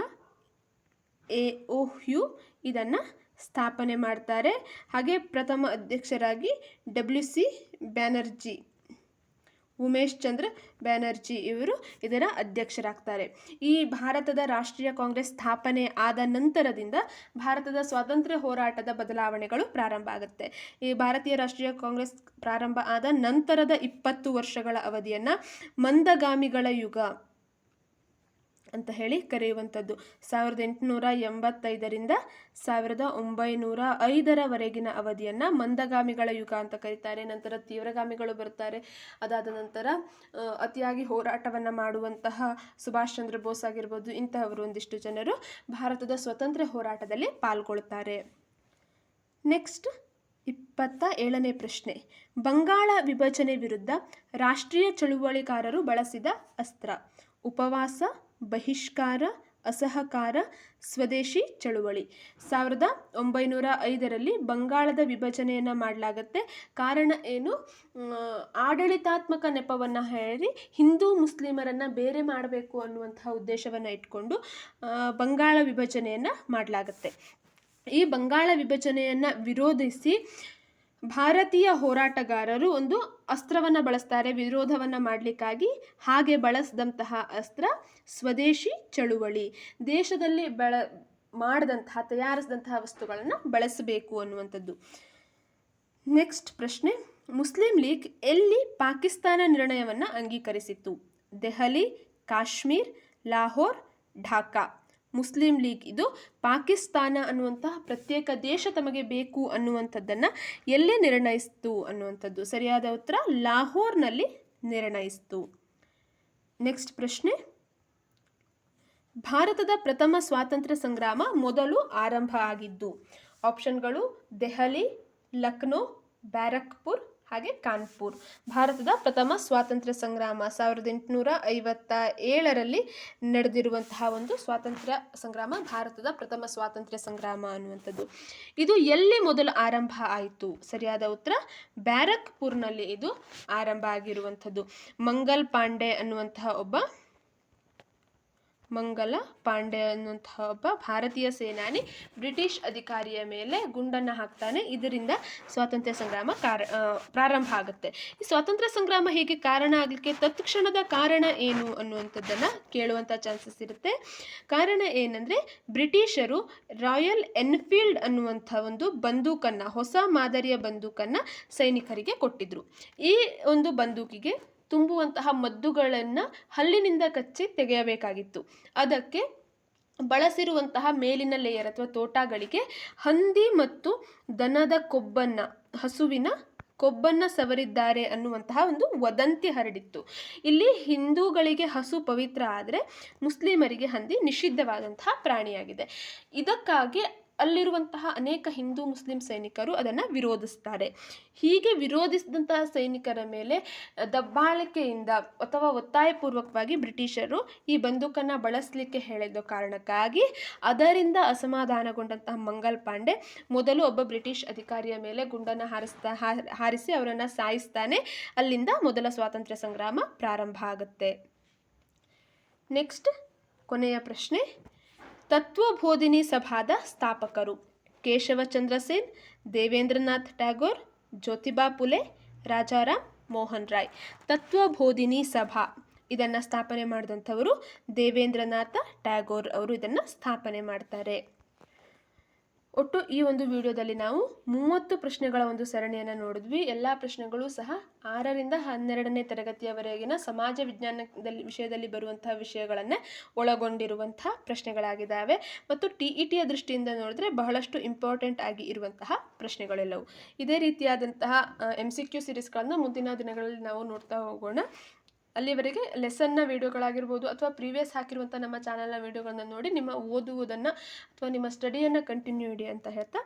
ಎ. ಓ. ಹ್ಯೂ ಇದನ್ನು ಸ್ಥಾಪನೆ ಮಾಡ್ತಾರೆ. ಹಾಗೆ ಪ್ರಥಮ ಅಧ್ಯಕ್ಷರಾಗಿ ಡಬ್ಲ್ಯೂ ಸಿ ಬ್ಯಾನರ್ಜಿ. ಉಮೇಶ್ ಚಂದ್ರ ಬ್ಯಾನರ್ಜಿ ಇವರು ಇದರ ಅಧ್ಯಕ್ಷರಾಗ್ತಾರೆ. ಈ ಭಾರತದ ರಾಷ್ಟ್ರೀಯ ಕಾಂಗ್ರೆಸ್ ಸ್ಥಾಪನೆ ಆದ ನಂತರದಿಂದ ಭಾರತದ ಸ್ವಾತಂತ್ರ್ಯ ಹೋರಾಟದ ಬದಲಾವಣೆಗಳು ಪ್ರಾರಂಭ ಆಗುತ್ತೆ. ಈ ಭಾರತೀಯ ರಾಷ್ಟ್ರೀಯ ಕಾಂಗ್ರೆಸ್ ಪ್ರಾರಂಭ ಆದ ನಂತರದ ಇಪ್ಪತ್ತು ವರ್ಷಗಳ ಅವಧಿಯನ್ನು ಮಂದಗಾಮಿಗಳ ಯುಗ ಅಂತ ಹೇಳಿ ಕರೆಯುವಂಥದ್ದು. ಸಾವಿರದ ಎಂಟುನೂರ ಎಂಬತ್ತೈದರಿಂದ ಸಾವಿರದ ಒಂಬೈನೂರ ಐದರವರೆಗಿನ ಅವಧಿಯನ್ನು ಮಂದಗಾಮಿಗಳ ಯುಗ ಅಂತ ಕರೀತಾರೆ. ನಂತರ ತೀವ್ರಗಾಮಿಗಳು ಬರ್ತಾರೆ. ಅದಾದ ನಂತರ ಅತಿಯಾಗಿ ಹೋರಾಟವನ್ನು ಮಾಡುವಂತಹ ಸುಭಾಷ್ ಚಂದ್ರ ಬೋಸ್ ಆಗಿರ್ಬೋದು, ಇಂತಹವರು ಒಂದಿಷ್ಟು ಜನರು ಭಾರತದ ಸ್ವತಂತ್ರ ಹೋರಾಟದಲ್ಲಿ ಪಾಲ್ಗೊಳ್ತಾರೆ. ನೆಕ್ಸ್ಟ್, ಇಪ್ಪತ್ತ ಏಳನೇ ಪ್ರಶ್ನೆ. ಬಂಗಾಳ ವಿಭಜನೆ ವಿರುದ್ಧ ರಾಷ್ಟ್ರೀಯ ಚಳುವಳಿಕಾರರು ಬಳಸಿದ ಅಸ್ತ್ರ. ಉಪವಾಸ ಬಹಿಷ್ಕಾರ, ಅಸಹಕಾರ, ಸ್ವದೇಶಿ ಚಳುವಳಿ. ಸಾವಿರದ ಒಂಬೈನೂರ ಐದರಲ್ಲಿ ಬಂಗಾಳದ ವಿಭಜನೆಯನ್ನು ಮಾಡಲಾಗುತ್ತೆ. ಕಾರಣ ಏನು? ಆಡಳಿತಾತ್ಮಕ ನೆಪವನ್ನು ಹೇಳಿ ಹಿಂದೂ ಮುಸ್ಲಿಮರನ್ನು ಬೇರೆ ಮಾಡಬೇಕು ಅನ್ನುವಂತಹ ಉದ್ದೇಶವನ್ನು ಇಟ್ಕೊಂಡು ಬಂಗಾಳ ವಿಭಜನೆಯನ್ನು ಮಾಡಲಾಗತ್ತೆ. ಈ ಬಂಗಾಳ ವಿಭಜನೆಯನ್ನು ವಿರೋಧಿಸಿ ಭಾರತೀಯ ಹೋರಾಟಗಾರರು ಒಂದು ಅಸ್ತ್ರವನ್ನು ಬಳಸ್ತಾರೆ, ವಿರೋಧವನ್ನು ಮಾಡಲಿಕ್ಕಾಗಿ. ಹಾಗೆ ಬಳಸಿದಂತಹ ಅಸ್ತ್ರ ಸ್ವದೇಶಿ ಚಳುವಳಿ. ದೇಶದಲ್ಲಿ ಬಳ, ಮಾಡಿದಂತಹ, ತಯಾರಿಸಿದಂತಹ ವಸ್ತುಗಳನ್ನು ಬಳಸಬೇಕು ಅನ್ನುವಂಥದ್ದು. ನೆಕ್ಸ್ಟ್ ಪ್ರಶ್ನೆ, ಮುಸ್ಲಿಂ ಲೀಗ್ ಎಲ್ಲಿ ಪಾಕಿಸ್ತಾನ ನಿರ್ಣಯವನ್ನು ಅಂಗೀಕರಿಸಿತ್ತು? ದೆಹಲಿ, ಕಾಶ್ಮೀರ್, ಲಾಹೋರ್, ಢಾಕಾ. ಮುಸ್ಲಿಂ ಲೀಗ್ ಇದು ಪಾಕಿಸ್ತಾನ ಅನ್ನುವಂತಹ ಪ್ರತ್ಯೇಕ ದೇಶ ತಮಗೆ ಬೇಕು ಅನ್ನುವಂಥದ್ದನ್ನು ಎಲ್ಲಿ ನಿರ್ಣಯಿಸ್ತು ಅನ್ನುವಂಥದ್ದು. ಸರಿಯಾದ ಉತ್ತರ, ಲಾಹೋರ್ನಲ್ಲಿ ನಿರ್ಣಯಿಸ್ತು. ನೆಕ್ಸ್ಟ್ ಪ್ರಶ್ನೆ. ಭಾರತದ ಪ್ರಥಮ ಸ್ವಾತಂತ್ರ್ಯ ಸಂಗ್ರಾಮ ಮೊದಲು ಆರಂಭ ಆಗಿದ್ದು ಆಪ್ಷನ್ಗಳು ದೆಹಲಿ, ಲಕ್ನೋ, ಬ್ಯಾರಕ್ಪುರ್ ಹಾಗೆ ಕಾನ್ಪುರ್. ಭಾರತದ ಪ್ರಥಮ ಸ್ವಾತಂತ್ರ್ಯ ಸಂಗ್ರಾಮ ಸಾವಿರದ ಎಂಟುನೂರ ಐವತ್ತ ಏಳರಲ್ಲಿ ನಡೆದಿರುವಂತಹ ಒಂದು ಸ್ವಾತಂತ್ರ್ಯ ಸಂಗ್ರಾಮ, ಭಾರತದ ಪ್ರಥಮ ಸ್ವಾತಂತ್ರ್ಯ ಸಂಗ್ರಾಮ ಅನ್ನುವಂಥದ್ದು. ಇದು ಎಲ್ಲಿ ಮೊದಲು ಆರಂಭ ಆಯಿತು? ಸರಿಯಾದ ಉತ್ತರ, ಬ್ಯಾರಕ್ಪುರ್ನಲ್ಲಿ ಇದು ಆರಂಭ ಆಗಿರುವಂಥದ್ದು. ಮಂಗಲ್ ಪಾಂಡೆ ಅನ್ನುವಂತಹ ಒಬ್ಬ ಮಂಗಲ ಪಾಂಡೆ ಅನ್ನುವಂತಹ ಒಬ್ಬ ಭಾರತೀಯ ಸೇನಾನಿ ಬ್ರಿಟಿಷ್ ಅಧಿಕಾರಿಯ ಮೇಲೆ ಗುಂಡನ್ನು ಹಾಕ್ತಾನೆ. ಇದರಿಂದ ಸ್ವಾತಂತ್ರ್ಯ ಸಂಗ್ರಾಮ ಕಾರ ಪ್ರಾರಂಭ ಆಗುತ್ತೆ. ಈ ಸ್ವಾತಂತ್ರ್ಯ ಸಂಗ್ರಾಮ ಹೇಗೆ ಕಾರಣ ಆಗಲಿಕ್ಕೆ ತತ್ಕ್ಷಣದ ಕಾರಣ ಏನು ಅನ್ನುವಂಥದ್ದನ್ನು ಕೇಳುವಂಥ ಚಾನ್ಸಸ್ ಇರುತ್ತೆ. ಕಾರಣ ಏನಂದರೆ ಬ್ರಿಟಿಷರು ರಾಯಲ್ ಎನ್ಫೀಲ್ಡ್ ಅನ್ನುವಂಥ ಒಂದು ಬಂದೂಕನ್ನು, ಹೊಸ ಮಾದರಿಯ ಬಂದೂಕನ್ನು ಸೈನಿಕರಿಗೆ ಕೊಟ್ಟಿದ್ರು. ಈ ಒಂದು ಬಂದೂಕಿಗೆ ತುಂಬುವಂತಹ ಮದ್ದುಗಳನ್ನು ಹಲ್ಲಿನಿಂದ ಕಚ್ಚಿ ತೆಗೆಯಬೇಕಾಗಿತ್ತು. ಅದಕ್ಕೆ ಬಳಸಿರುವಂತಹ ಮೇಲಿನ ಲೇಯರ್ ಅಥವಾ ತೋಟಗಳಿಗೆ ಹಂದಿ ಮತ್ತು ದನದ ಕೊಬ್ಬನ್ನು, ಹಸುವಿನ ಕೊಬ್ಬನ್ನು ಸವರಿದ್ದಾರೆ ಅನ್ನುವಂತಹ ಒಂದು ವದಂತಿ ಹರಡಿತ್ತು. ಇಲ್ಲಿ ಹಿಂದೂಗಳಿಗೆ ಹಸು ಪವಿತ್ರ ಆದರೆ ಮುಸ್ಲಿಮರಿಗೆ ಹಂದಿ ನಿಷಿದ್ಧವಾದಂತಹ ಪ್ರಾಣಿಯಾಗಿದೆ. ಇದಕ್ಕಾಗಿ ಅಲ್ಲಿರುವಂತಹ ಅನೇಕ ಹಿಂದೂ ಮುಸ್ಲಿಂ ಸೈನಿಕರು ಅದನ್ನು ವಿರೋಧಿಸ್ತಾರೆ. ಹೀಗೆ ವಿರೋಧಿಸಿದಂತಹ ಸೈನಿಕರ ಮೇಲೆ ದಬ್ಬಾಳಿಕೆಯಿಂದ ಅಥವಾ ಒತ್ತಾಯಪೂರ್ವಕವಾಗಿ ಬ್ರಿಟಿಷರು ಈ ಬಂದೂಕನ್ನು ಬಳಸಲಿಕ್ಕೆ ಹೇಳಿದ ಕಾರಣಕ್ಕಾಗಿ ಅದರಿಂದ ಅಸಮಾಧಾನಗೊಂಡಂತಹ ಮಂಗಲ್ ಪಾಂಡೆ ಮೊದಲು ಒಬ್ಬ ಬ್ರಿಟಿಷ್ ಅಧಿಕಾರಿಯ ಮೇಲೆ ಗುಂಡನ್ನು ಹಾರಿಸ್ತಾ ಹಾರಿಸಿ ಅವರನ್ನು ಸಾಯಿಸ್ತಾನೆ. ಅಲ್ಲಿಂದ ಮೊದಲ ಸ್ವಾತಂತ್ರ್ಯ ಸಂಗ್ರಾಮ ಪ್ರಾರಂಭ ಆಗುತ್ತೆ. ನೆಕ್ಸ್ಟ್ ಕೊನೆಯ ಪ್ರಶ್ನೆ. ತತ್ವಬೋಧಿನಿ ಸಭಾದ ಸ್ಥಾಪಕರು ಕೇಶವಚಂದ್ರ ಸೇನ್ ದೇವೇಂದ್ರನಾಥ್ ಟ್ಯಾಗೋರ್, ಜ್ಯೋತಿಬಾ ಪುಲೆ, ರಾಜಾರಾಮ್ ಮೋಹನ್ ರಾಯ್. ತತ್ವಬೋಧಿನಿ ಸಭಾ. ಇದನ್ನು ಸ್ಥಾಪನೆ ಮಾಡಿದಂಥವರು ದೇವೇಂದ್ರನಾಥ ಟ್ಯಾಗೋರ್ ಅವರು ಇದನ್ನು ಸ್ಥಾಪನೆ ಮಾಡ್ತಾರೆ. ಒಟ್ಟು ಈ ಒಂದು ವಿಡಿಯೋದಲ್ಲಿ ನಾವು ಮೂವತ್ತು ಪ್ರಶ್ನೆಗಳ ಒಂದು ಸರಣಿಯನ್ನು ನೋಡಿದ್ವಿ. ಎಲ್ಲ ಪ್ರಶ್ನೆಗಳು ಸಹ ಆರರಿಂದ ಹನ್ನೆರಡನೇ ತರಗತಿಯವರೆಗಿನ ಸಮಾಜ ವಿಜ್ಞಾನದಲ್ಲಿ ವಿಷಯದಲ್ಲಿ ಬರುವಂತಹ ವಿಷಯಗಳನ್ನೇ ಒಳಗೊಂಡಿರುವಂತಹ ಪ್ರಶ್ನೆಗಳಾಗಿದ್ದಾವೆ. ಮತ್ತು ಟಿ ಇ ಟಿಯ ದೃಷ್ಟಿಯಿಂದ ನೋಡಿದ್ರೆ ಬಹಳಷ್ಟು ಇಂಪಾರ್ಟೆಂಟ್ ಆಗಿ ಇರುವಂತಹ ಪ್ರಶ್ನೆಗಳೆಲ್ಲವು. ಇದೇ ರೀತಿಯಾದಂತಹ ಎಂ ಸಿ ಕ್ಯೂ ಸಿರೀಸ್ಗಳನ್ನು ಮುಂದಿನ ದಿನಗಳಲ್ಲಿ ನಾವು ನೋಡ್ತಾ ಹೋಗೋಣ. ಅಲ್ಲಿವರೆಗೆ ಲೆಸನ್ನ ವೀಡಿಯೋಗಳಾಗಿರ್ಬೋದು ಅಥವಾ ಪ್ರೀವಿಯಸ್ ಹಾಕಿರುವಂಥ ನಮ್ಮ ಚಾನಲ್ನ ವೀಡಿಯೋಗಳನ್ನ ನೋಡಿ ನಿಮ್ಮ ಓದುವುದನ್ನು ಅಥವಾ ನಿಮ್ಮ ಸ್ಟಡಿಯನ್ನು ಕಂಟಿನ್ಯೂ ಇಡಿ ಅಂತ ಹೇಳ್ತಾ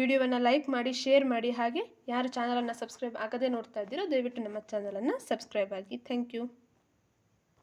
ವಿಡಿಯೋವನ್ನು ಲೈಕ್ ಮಾಡಿ ಶೇರ್ ಮಾಡಿ, ಹಾಗೆ ಯಾರು ಚಾನಲನ್ನು ಸಬ್ಸ್ಕ್ರೈಬ್ ಆಗದೆ ನೋಡ್ತಾ ಇದ್ದೀರೋ ದಯವಿಟ್ಟು ನಮ್ಮ ಚಾನಲನ್ನು ಸಬ್ಸ್ಕ್ರೈಬ್ ಆಗಿ. Thank you